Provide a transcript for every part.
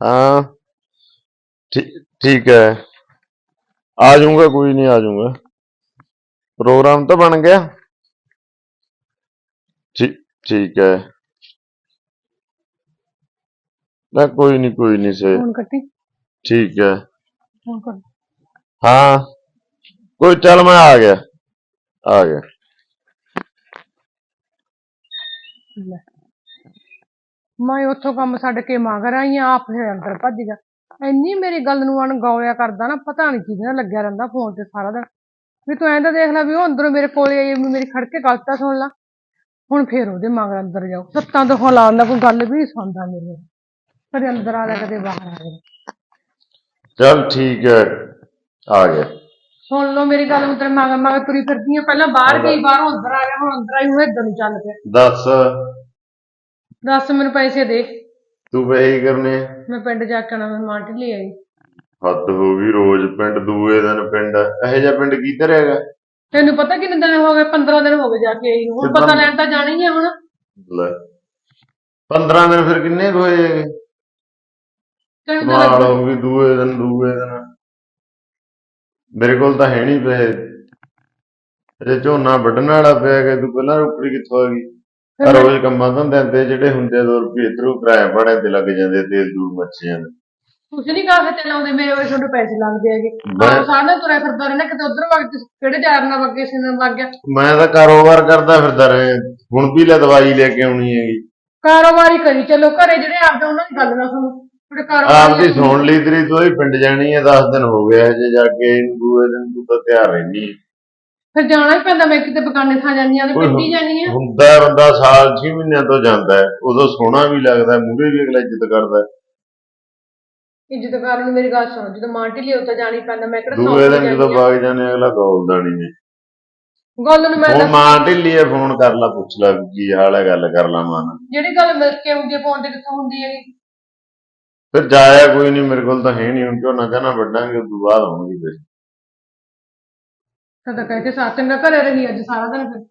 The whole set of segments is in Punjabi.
हाँ ठीक ठीक है आ जाऊंगा कोई नहीं आ जाऊंगा प्रोग्राम तो बन गया ठीक ठीक है ना कोई नहीं कोई नहीं से फोन करते ठीक है फोन कर हाँ कोई चल मैं आ गया आ गया ਲੈ ਮੈਂ ਉੱਥੋਂ ਕੰਮ ਛੱਡ ਕੇ ਮਗਰ ਆਈ ਆਂ, ਆਪ ਫਿਰ ਅੰਦਰ ਭੱਜ ਗਿਆ। ਇੰਨੀ ਮੇਰੀ ਗੱਲ ਨੂੰ ਅਣਗੌਲਿਆ ਕਰਦਾ ਨਾ ਪਤਾ ਨਹੀਂ ਕਿਹਦੇ ਨਾਲ ਲੱਗਿਆ ਰਹਿੰਦਾ ਫੋਨ ਤੇ ਸਾਰਾ ਦਿਨ। ਵੀ ਤੂੰ ਐਂ ਦੇਖ ਲੈ ਵੀ ਉਹ ਅੰਦਰੋਂ ਮੇਰੇ ਕੋਲੇ ਆਈ ਵੀ ਮੇਰੀ ਖੜ ਕੇ ਗੱਲ ਤਾਂ ਸੁਣ ਲਾ। ਹੁਣ ਫੇਰ ਉਹਦੇ ਮਗਰ ਅੰਦਰ ਜਾਓ। ਸੱਤਾਂ ਤੋਂ ਹਲਾਉਣ ਦਾ ਕੋਈ ਗੱਲ ਵੀ ਸੁਣਦਾ ਮੇਰੇ ਕਦੇ ਅੰਦਰ ਆ ਲੈ ਕਦੇ ਬਾਹਰ ਆ ਗਿਆ ਚਲ ਠੀਕ ਹੈ ਆ ਗਿਆ। ਸੁਣ ਲਓ ਮੇਰੀ ਗੱਲ ਹੁਣ ਮਗਰ ਮਗਰ ਤੁਰੀ ਫਿਰਦੀ ਆ। ਪਹਿਲਾਂ ਬਾਹਰ ਗਈ ਬਾਹਰੋਂ ਅੰਦਰ ਆ ਗਿਆ ਹੁਣ ਅੰਦਰ ਆਈ ਹੋਏ ਇਦਾਂ ਨੂੰ ਚੱਲ ਪਿਆ। ਦੱਸ। ਦੱਸ ਮੈਨੂੰ ਪੈਸੇ ਦੇ। ਤੂੰ ਪੈਸੇ ਹੀ ਕਰਨੇ? ਮੈਂ ਪਿੰਡ ਜਾ ਕੇ ਆਣਾ ਮੈਂ ਮਾਂਟੀ ਲਈ ਆਈ। ਹੱਦ ਹੋ ਗਈ ਰੋਜ਼ ਪਿੰਡ ਦੂਏ ਦਿਨ ਪਿੰਡ। ਇਹੋ ਜਿਹਾ ਪਿੰਡ ਕਿੱਧਰ ਹੈਗਾ? ਤੈਨੂੰ ਪਤਾ ਕਿੰਨੇ ਦਿਨ ਹੋ ਗਏ? 15 ਦਿਨ ਹੋ ਗਏ ਜਾ ਕੇ ਆਈ ਨੂੰ। ਹੁਣ ਪਤਾ ਲੈਣ ਤਾਂ ਜਾਣਾ ਹੀ ਹੁਣ। ਲੈ। 15 ਦਿਨ ਫਿਰ ਕਿੰਨੇ ਹੋਏ ਹੈਗੇ? ਤੈਨੂੰ ਤਾਂ ਹੋ ਗਈ ਦੂਏ ਦਿਨ ਦੂਏ ਦਿਨ। ਮੇਰੇ ਕੋਲ ਤਾਂ ਹੈ ਨਹੀਂ ਪੈਸੇ। ਅਜੇ ਝੋਨਾ ਵੱਢਣ ਵਾਲਾ ਪਿਆ ਕਿ ਤੂੰ ਪਹਿਲਾਂ ਰੁਪੜੀ ਕਿੱਥੋਂ ਆ ਗਈ? ਰੋਜ਼ ਕੰਮਾਂ ਧੰਦਿਆਂ ਤੇ ਜਿਹੜੇ ਹੁੰਦੇ 2 ਰੁਪਏ ਇਧਰੋਂ ਕਿਰਾਇਆ ਭਾੜੇ ਤੇ ਲੱਗ ਜਾਂਦੇ ਤੇਲ ਦੂਰ ਮੱਛੀਆਂ ਦੇ। ਤੁਸੀਂ ਨਹੀਂ ਕਾਹੇ ਤੇ ਲਾਉਂਦੇ ਮੇਰੇ ਕੋਲ ਤੁਹਾਡੇ ਪੈਸੇ ਲੱਗਦੇ ਹੈਗੇ। ਮੈਂ- ਆਪ ਸਾਰਾ ਦਿਨ ਤੁਰਿਆ ਫਿਰਦਾ ਕਿਤੇ ਉਧਰ ਵਗ ਕੇ ਕਿਹੜੇ ਚਾਰ ਨਾਲ ਵਗ ਕੇ ਸਿਨਰ ਵਗ ਗਿਆ। ਮੈਂ ਤਾਂ ਕਾਰੋਬਾਰ ਕਰਦਾ ਫਿਰਦਾ ਰਿਹਾ। ਹੁਣ ਵੀ ਲੈ ਦਵਾਈ ਲੈ ਕੇ ਆਉਣੀ ਹੈਗੀ। ਕਾਰੋਬਾਰੀ ਕਰੀ ਚੱਲੋ ਘਰੇ ਜਿਹੜੇ ਆਪਦੇ ਉਹਨਾਂ ਦੀ ਗੱਲ ਨਾ ਸੁਣੋ। ਤੁਹਾਡੇ ਕਾਰੋਬਾਰੀ ਆਪਦੀ ਸੁਣ ਲਈ ਤੇਰੀ ਤੂੰ ਹੀ ਪਿੰਡ ਜਾਣੀ ਹੈ 10 ਦਿਨ ਹੋ ਗਏ ਜੇ ਜਾ ਕੇ ਦੂਏ ਦਿਨ ਤੂੰ ਤਾਂ ਤਿਆਰ ਰਹਿਣੀ ਫਿਰ ਜਾਣਾ ਹੀ ਪੈਂਦਾ ਮੈਂ ਕਿਤੇ ਬਗਾਨੇ ਥਾਂ ਜਾਂਦੀ ਆ ਤੇ ਪਿੰਡੀ ਜਾਂਦੀ ਆ? ਹੁੰਦਾ ਹੈ ਬੰਦਾ ਸਾਲ 6 ਮਹੀਨਿਆਂ ਤੋਂ ਜਾਂਦਾ ਹੈ ਉਦੋਂ ਸੋਹਣਾ ਵੀ ਲੱਗਦਾ ਹੈ, ਮੂਹਰੇ ਵੀ ਅਗਲਾ ਇੱਜ਼ਤ ਕਰਦਾ ਹੈ। ਇੱਜ਼ਤਕਾਰ ਨੂੰ ਮੇਰੀ ਗੱਲ ਸੁਣੋ ਜਦੋਂ ਮਾਂਟੀ ਲਿਓ ਤਾਂ ਜਾਣੀ ਪੈਂਦਾ ਮੈਂ ਕਿਹੜਾ ਦੂਏ ਸੌਂ ਦਿਨ ਕੇ ਜਦੋਂ ਜਾਂਦੀ ਆ। ਬਾਗ ਜਾਣੇ ਅਗਲਾ ਗੋਲਦਾ ਨਹੀਂ ਨੇ ਗੱਲ ਨੂੰ ਮੈਂ ਹੁਣ ਦੱਸ ਮਾਂ ਢਿੱਲੀ ਹੈ ਫੋਨ ਕਰ ਲਾ ਪੁੱਛ ਲਾ ਵੀ ਕੀ ਹਾਲ ਹੈ ਗੱਲ ਕਰ ਲਾ ਮਾਂ ਨਾਲ। ਜਿਹੜੀ ਗੱਲ ਮਿਲ ਕੇ ਹੁੰਦੀ ਹੈ ਫੋਨ ਤੇ ਕਿੱਥੋਂ ਹੁੰਦੀ ਹੈਗੀ ਫਿਰ ਜਾਇਆ ਕੋਈ ਨਹੀਂ ਮੇਰੇ ਕੋਲ ਤਾਂ ਹੈ ਨਹੀਂ ਹੁਣ ਝੋਨਾ ਕਹਿਣਾ ਵੱਢਾਂਗੇ ਉਦੋਂ ਬਾਅਦ ਆਉਣਗੇ ਫਿਰ। ਤਾਂ ਤਾਂ ਕਹਿੰਦੇ ਸਾਥ ਚੰਗਾ ਘਰੇ ਰਹੀ ਅੱਜ ਸਾਰਾ ਦਿਨ ਫਿਰ।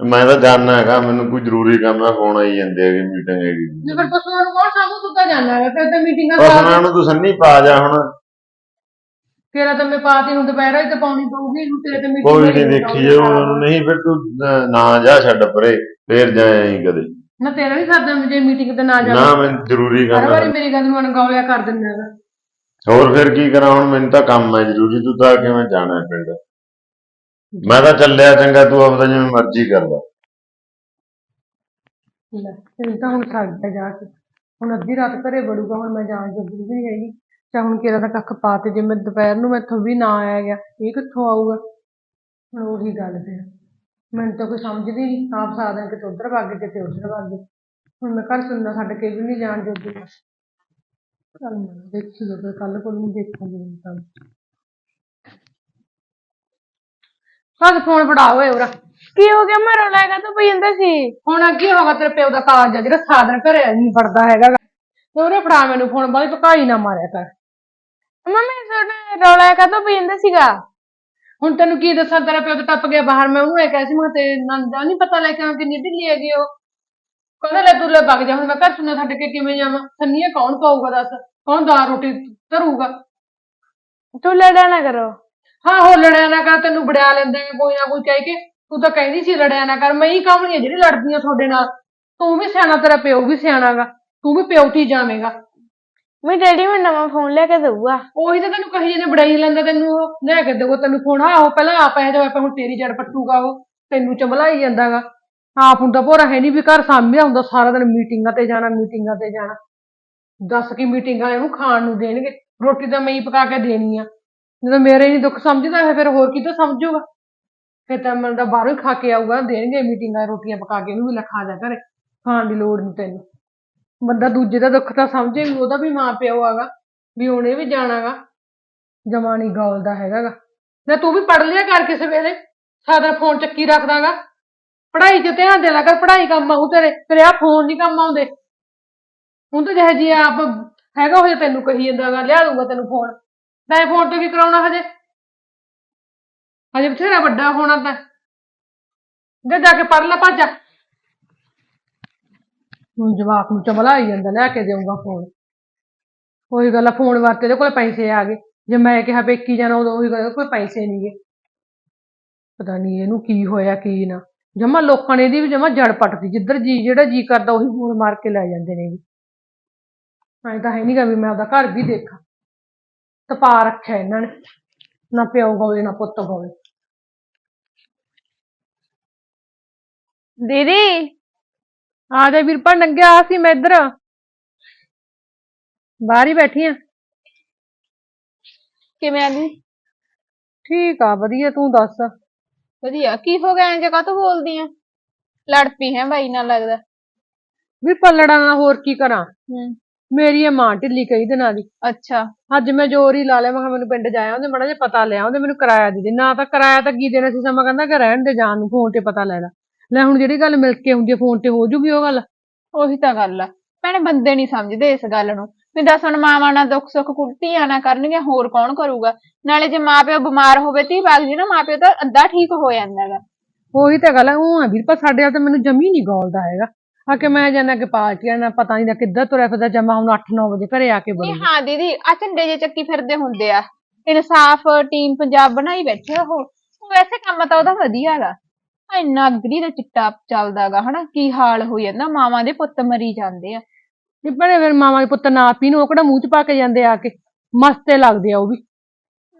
ਮੈਂ ਤਾਂ ਜਾਣਨਾ ਹੈਗਾ ਮੈਨੂੰ ਕੋਈ ਜ਼ਰੂਰੀ ਕੰਮ ਹੈ ਫੋਨ ਆਈ ਜਾਂਦੇ ਹੈਗੇ ਮੀਟਿੰਗ ਹੈਗੀ। ਜੇ ਫਿਰ ਪਸ਼ੂਆਂ ਨੂੰ ਕੌਣ ਸਾਂਭੂ ਤੂੰ ਤਾਂ ਜਾਣਾ ਹੈ ਫਿਰ ਤਾਂ ਮੀਟਿੰਗਾਂ ਬਸ ਸਾਰਾ ਨੂੰ ਤੂੰ ਸੰਨੀ ਪਾ ਜਾ ਹੁਣ। ਤੇਰਾ ਤਾਂ ਮੈਂ ਪਾਤੀ ਨੂੰ ਦੁਪਹਿਰਾਂ ਹੀ ਤੇ ਪਾਉਣੀ ਪਊਗੀ ਹੁਣ ਤੇਰੇ ਤੇ ਮੀਟਿੰਗ ਕੋਈ ਨਹੀਂ ਦੇਖੀ ਜਾਊ ਉਹਨੂੰ ਨਹੀਂ ਫਿਰ ਤੂੰ ਅਹ, ਨਾ ਜਾ ਛੱਡ ਪਰੇ ਫੇਰ ਜਾਏ ਕਦੇ। ਨਾ ਤੇਰਾ ਵੀ ਸਰਦਾ ਜੇ ਮੀਟਿੰਗ ਤੇ ਨਾ ਜਾਣਾ ਨਾ ਮੈਂ ਜ਼ਰੂਰੀ ਹਰ ਕੰਮ ਵਾਰੀ ਹੈ। ਮੇਰੀ ਗੱਲ ਨੂੰ ਅਣਗੌਲਿਆ ਕਰ ਦਿੰਦਾ ਹੈਗਾ। ਹੋਰ ਫਿਰ ਕੀ ਕਰਾਂ ਹੁਣ ਮੈਨੂੰ ਤਾਂ ਕੰਮ ਹੈ ਜ਼ਰੂਰੀ ਤੂੰ ਤਾਂ ਕਿਵੇਂ ਜਾਣਾ ਹੈ ਪਿੰਡ? ਮੈਂ ਤਾਂ ਚੱਲਿਆ ਚੰਗਾ, ਤੂੰ ਆਪਦਾ ਜਿਵੇਂ ਮਰਜ਼ੀ ਕਰ ਲੈ। ਲੈ ਤੈਨੂੰ ਤਾਂ ਹੁਣ ਛੱਡ ਦੇ ਜਾ ਕੇ। ਹੁਣ ਅੱਧੀ ਰਾਤ ਘਰੇ ਵੜੂਗਾ, ਹੁਣ ਮੈਂ ਜਾਣ ਜੋਗੀ ਵੀ ਨਹੀਂ ਹੈਗੀ। ਚਾ ਹੁਣ ਕਿਹੜਾ ਦਾ ਕੱਖ ਪਾ ਤੇ ਜੇ ਮੈਂ ਦੁਪਹਿਰ ਨੂੰ ਮੈਥੋਂ ਵੀ ਨਾ ਆਇਆ ਗਿਆ, ਇਹ ਕਿੱਥੋਂ ਆਊਗਾ? ਹੁਣ ਉਹੀ ਗੱਲ ਫਿਰ ਮੈਨੂੰ ਤਾਂ ਕੋਈ ਸਮਝਦੀ ਨਹੀਂ ਆਪ ਸਾਦਾ ਕਿਤੇ ਉਧਰ ਵਗ ਗਏ, ਕਿਤੇ ਉਧਰ ਵਗ ਗਏ। ਹੁਣ ਮੈਂ ਘਰ ਸੁਣਨਾ ਛੱਡ ਕੇ ਵੀ ਨਹੀਂ ਜਾਣ ਜੋਗੀ। ਚੱਲ ਮੈਂ ਦੇਖੀ ਜਦੋਂ ਕੱਲ ਕੋਲ ਨੂੰ ਦੇਖਾਂਗੀ ਹੁਣ ਤਾਂ। ਹਾਂ ਫੋਨ ਫੜਾ ਓਏ ਉਰਾ। ਕੀ ਹੋ ਗਿਆ? ਮੈਂ ਰੌਲਾ ਹੈਗਾ ਤਾਂ ਪਈ ਜਾਂਦਾ ਸੀ। ਹੁਣ ਅੱਗੇ ਹੋਗਾ? ਤੇਰੇ ਪਿਓ ਦਾ ਕਾਲਜ ਆ ਜਿਹੜਾ ਸਾਧਨ ਘਰੇ ਨਹੀਂ ਪੜਦਾ ਹੈਗਾ। ਗਾ। ਤੇ ਫੜਾ ਮੈਨੂੰ ਫੋਨ ਵਾਲੀ ਪਕਾਈ ਨਾ ਮਾਰਿਆ ਕਰ। ਮੰਮੀ ਤੁਹਾਡਾ ਰੌਲਾ ਹੈਗਾ ਤਾਂ ਪਈ ਜਾਂਦਾ ਸੀਗਾ। ਹੁਣ ਤੈਨੂੰ ਕੀ ਦੱਸਾਂ? ਤੇਰਾ ਪਿਓ ਤਾਂ ਟੱਪ ਗਿਆ ਬਾਹਰ। ਮੈਂ ਉਹਨੂੰ ਇਹ ਕਹਿ ਸੀ ਮੈਂ ਤੇ ਨੰਦ ਨਹੀਂ ਪਤਾ ਲੈ ਕੇ ਆਉਂ ਕਿੰਨੀ ਢਿੱਲੀ ਹੈਗੀ ਉਹ। ਕਹਿੰਦਾ ਲੈ ਤੂੰ ਲੈ ਵਗ ਜਾ। ਹੁਣ ਮੈਂ ਘਰ ਸੁਣਨਾ ਛੱਡ ਕੇ ਕਿਵੇਂ ਜਾਵਾਂ? ਸੰਨੀਆ ਕੌਣ ਪਾਊਗਾ ਦੱਸ? ਕੌਣ ਦਾਲ ਰੋਟੀ ਧਰੂਗਾ? ਤੂੰ ਲੜਿਆ ਨਾ ਕਰੋ। ਹਾਂ ਹੋ ਲੜਿਆ ਨਾ ਕਰ ਤੈਨੂੰ ਬੜਿਆ ਲੈਂਦੇ ਕੋਈ ਨਾ ਕੋਈ ਕਹਿ ਕੇ। ਤੂੰ ਤਾਂ ਕਹਿੰਦੀ ਸੀ ਲੜਿਆ ਨਾ ਕਰ ਮੈਂ ਹੀ ਕੰਮ ਨਹੀਂ ਜਿਹੜੀ ਲੜਦੀ ਆ ਤੁਹਾਡੇ ਨਾਲ। ਤੂੰ ਵੀ ਸਿਆਣਾ ਤੇਰਾ ਪਿਓ ਵੀ ਸਿਆਣਾਗਾ ਤੂੰ ਵੀ ਪਿਓ ਤੀ ਜਾਵੇਂਗਾ। ਮੈਂ ਡੈਡੀ ਮੈਨੂੰ ਨਵਾਂ ਫੋਨ ਲੈ ਕੇ ਦਊਗਾ। ਉਹੀ ਤਾਂ ਤੈਨੂੰ ਕਹੀ ਜਿਹਨੇ ਬੜਾਈ ਲੈਂਦਾ ਤੈਨੂੰ ਉਹ। ਲੈ ਕੇ ਦੇਵੋ ਤੈਨੂੰ ਫੋਨ ਆਹੋ ਪਹਿਲਾਂ ਆਪ ਇਹ ਜਾਵੇ ਹੁਣ ਤੇਰੀ ਜੜ ਪੱਟੂਗਾ ਉਹ। ਤੈਨੂੰ ਚੰਬਲਾਈ ਜਾਂਦਾਗਾ। ਆਪ ਹੁੰਦਾ ਭੋਰਾ ਹੈ ਨਹੀਂ ਵੀ ਘਰ ਸਾਂਭਿਆ ਹੁੰਦਾ ਸਾਰਾ ਦਿਨ ਮੀਟਿੰਗਾਂ ਤੇ ਜਾਣਾ ਮੀਟਿੰਗਾਂ ਤੇ ਜਾਣਾ। ਦੱਸ ਕੀ ਮੀਟਿੰਗ ਵਾਲੇ ਨੂੰ ਖਾਣ ਨੂੰ ਦੇਣਗੇ। ਰੋਟੀ ਤਾਂ ਮੈਂ ਹੀ ਪਕਾ ਕੇ ਦੇਣੀ ਆ। ਜਦੋਂ ਮੇਰੇ ਨਹੀਂ ਦੁੱਖ ਸਮਝਦਾ ਹੈ ਫਿਰ ਹੋਰ ਕੀ ਤਾਂ ਸਮਝੂਗਾ? ਫਿਰ ਤਾਂ ਮਨ ਦਾ ਬਾਹਰੋਂ ਹੀ ਖਾ ਕੇ ਆਊਗਾ, ਦੇਣਗੇ ਮੀਟਿੰਗਾਂ, ਰੋਟੀਆਂ ਪਕਾ ਕੇ, ਉਹਨੂੰ ਵੀ ਲੈ ਖਾ ਜਾ ਘਰੇ, ਖਾਣ ਦੀ ਲੋੜ ਨਹੀਂ ਤੈਨੂੰ। ਬੰਦਾ ਦੂਜੇ ਦਾ ਦੁੱਖ ਤਾਂ ਸਮਝੇ ਵੀ, ਉਹਦਾ ਵੀ ਮਾਂ ਪਿਓ ਆਗਾ, ਵੀ ਉਹਨੇ ਵੀ ਜਾਣਾਗਾ ਜਮਾ ਨੀ ਗੌਲਦਾ ਹੈਗਾਗਾ। ਨਾ ਤੂੰ ਵੀ ਪੜ ਲਿਆ ਕਰ ਕਿਸੇ ਵੇਲੇ, ਸਾਰਾ ਫੋਨ ਚੱਕੀ ਰੱਖਦਾਗਾ। ਪੜ੍ਹਾਈ 'ਚ ਧਿਆਨ ਦੇ ਲਿਆ ਕਰ, ਪੜ੍ਹਾਈ ਕੰਮ ਆਉ ਤੇਰੇ ਤੇਰੇ ਆ ਫੋਨ ਨਹੀਂ ਕੰਮ ਆਉਂਦੇ। ਹੁਣ ਤਾਂ ਜਿਹੇ ਜੀ ਆਪ ਹੈਗਾ ਹੋਇਆ ਤੈਨੂੰ ਕਹੀ ਜਾਂਦਾਗਾ, ਲਿਆ ਦੂੰਗਾ ਤੈਨੂੰ ਫੋਨ। ਤੈਂ ਫੋਨ ਤੋਂ ਕੀ ਕਰਾਉਣਾ ਹਜੇ? ਹਜੇ ਬਥੇਰਾ ਵੱਡਾ ਹੋਣਾ ਤਾਂ। ਜਾ ਜਾ ਕੇ ਪੜ ਲੈ ਭੱਜ ਹੁਣ ਜਵਾਕ ਨੂੰ ਚਮਲਾ ਹੀ ਜਾਂਦਾ, ਲੈ ਕੇ ਦੇਊਂਗਾ ਫੋਨ। ਉਹੀ ਗੱਲ ਆ, ਫੋਨ ਵਰਤੇ ਉਹਦੇ ਕੋਲ ਪੈਸੇ ਆ ਗਏ। ਜੇ ਮੈਂ ਕਿਹਾ ਪੇਕੀ ਜਾਣਾ, ਉਦੋਂ ਉਹੀ ਗੱਲ ਉਹਦੇ ਕੋਲ ਪੈਸੇ ਨਹੀਂ ਗਏ ਪਤਾ ਨਹੀਂ ਇਹਨੂੰ ਕੀ ਹੋਇਆ, ਕੀ ਨਾ। ਜਮਾ ਲੋਕਾਂ ਨੇ ਇਹਦੀ ਵੀ ਜਮਾ ਜੜ ਪੱਟਦੀ ਜਿੱਧਰ ਜੀ, ਜਿਹੜਾ ਜੀ ਕਰਦਾ, ਉਹੀ ਫੋਨ ਮਾਰ ਕੇ ਲੈ ਜਾਂਦੇ ਨੇ ਜੀ। ਐਂ ਤਾਂ ਹੈ ਨੀ ਗਾ ਵੀ ਮੈਂ ਆਪਦਾ ਘਰ ਵੀ ਦੇਖਾਂ। ਤਪਾ ਰੱਖਿਆ ਇਹਨਾਂ ਨੇ। ਨਾ ਪਿਓ ਹੋਵੇ ਨਾ ਪੁੱਤ ਹੋਵੇ ਦੀਦੀ ਆ ਜਾ ਵੀਰਪਾ ਨੰਗਿਆ ਆ ਸੀ ਮੈਂ ਇੱਧਰ। ਬਾਹਰ ਹੀ ਬੈਠੀ ਆ। ਕਿਵੇਂ ਆ ਦੀ ਠੀਕ ਆ ਵਧੀਆ ਤੂੰ ਦੱਸ? ਵਧੀਆ। ਕੀ ਹੋ ਗਿਆ? ਇੰਜ ਕਾਹਤੋਂ ਬੋਲਦੀ ਆ? ਲੜ ਪਈ ਹੈ ਬਾਈ ਨਾਲ ਲੱਗਦਾ। ਵੀ ਪੱਲੜਾ ਨਾਲ ਹੋਰ ਕੀ ਕਰਾਂ? ਹੂੰ। ਮੇਰੀ ਇਹ ਮਾਂ ਢਿੱਲੀ ਕਈ ਦਿਨਾਂ ਦੀ। ਅੱਛਾ। ਅੱਜ ਮੈਂ ਜ਼ੋਰ ਹੀ ਲਾ ਲਿਆ ਮੈਂ ਕਿਹਾ ਮੈਨੂੰ ਪਿੰਡ ਜਾਇਆ ਉਹਦੇ ਮੜਾ ਜਿਹਾ ਪਤਾ ਲਿਆ ਉਹਦੇ ਮੈਨੂੰ ਕਿਰਾਇਆ ਦੇ ਦੇ ਨਾ ਤਾਂ ਕਿਰਾਇਆ ਤਾਂ ਕੀ ਦੇਣਾ ਸੀ ਸਮਾਂ ਕਹਿੰਦਾ ਕਿ ਰਹਿਣ ਦੇ ਜਾਣ ਨੂੰ ਫੋਨ ਤੇ ਪਤਾ ਲੈ ਲੈ। ਲੈ ਹੁਣ ਜਿਹੜੀ ਗੱਲ ਮਿਲ ਕੇ ਹੁੰਦੀ ਹੈ ਫੋਨ ਤੇ ਹੋ ਜੂਗੀ ਉਹ ਗੱਲ। ਉਹੀ ਤਾਂ ਗੱਲ ਆ। ਭੈਣੇ ਬੰਦੇ ਨਹੀਂ ਸਮਝਦੇ ਇਸ ਗੱਲ ਨੂੰ। ਵੀ ਦੱਸ ਹੁਣ ਮਾਵਾਂ ਨਾਲ ਦੁੱਖ ਸੁੱਖ ਕੁੱਟੀਆਂ ਨਾ ਕਰਨਗੀਆਂ ਹੋਰ ਕੌਣ ਕਰੂਗਾ? ਨਾਲੇ ਜੇ ਮਾਪਿਓ ਬਿਮਾਰ ਹੋਵੇ ਤੀ ਬਾਗ ਜੀ ਨਾ ਮਾਪਿਓ ਤਾਂ ਅੱਧਾ ਠੀਕ ਹੋ ਜਾਂਦਾ ਹੈਗਾ। ਉਹੀ ਤਾਂ ਗੱਲ ਹੈ ਉਹ ਆ ਵੀਰਪਾ ਸਾਡੇ ਵਾਲ ਤਾਂ ਮੈਨੂੰ ਜਮੀ ਨਹੀਂ ਗੋਲਦਾ ਹੈਗਾ। ਆ ਕਿ ਮੈਂ ਜਾਣਾ ਕਿ ਪਾਰਟੀਆਂ ਨਾਲ ਪਤਾ ਨਹੀਂ ਦਾ ਕਿੱਧਰ ਤੁਰਿਆ ਫਿਰਦਾ ਜਮਾ ਹੁਣ 8-9 ਵਜੇ ਘਰੇ ਆ ਕੇ ਨਹੀਂ ਬੜੀ ਹਾਂ ਦੀਦੀ ਆ ਝੰਡੇ ਜੇ ਚੱਕੀ ਫਿਰਦੇ ਹੁੰਦੇ ਆ। ਇਨਸਾਫ ਟੀਮ ਪੰਜਾਬ ਬਣਾਈ ਬੈਠੇ ਉਹ। ਵੈਸੇ ਕੰਮ ਤਾਂ ਉਹਦਾ ਵਧੀਆ ਆ ਇੰਨਾ ਅਗਰੀ ਦਾ ਚਿੱਟਾ ਚੱਲਦਾਗਾ ਹਨਾ? ਕੀ ਹਾਲ ਹੋ ਜਾਂਦਾ? ਮਾਵਾਂ ਦੇ ਪੁੱਤ ਮਰੀ ਜਾਂਦੇ ਆ। ਨਹੀਂ ਬੜੇ ਫਿਰ ਮਾਵਾਂ ਦੇ ਪੁੱਤ ਨਾ ਪੀਣ ਉਹ ਕਿਹੜਾ ਮੂੰਹ ਚ ਪਾ ਕੇ ਜਾਂਦੇ ਆ ਕੇ? ਮਸਤੇ ਲੱਗਦੇ ਆ ਉਹ ਵੀ।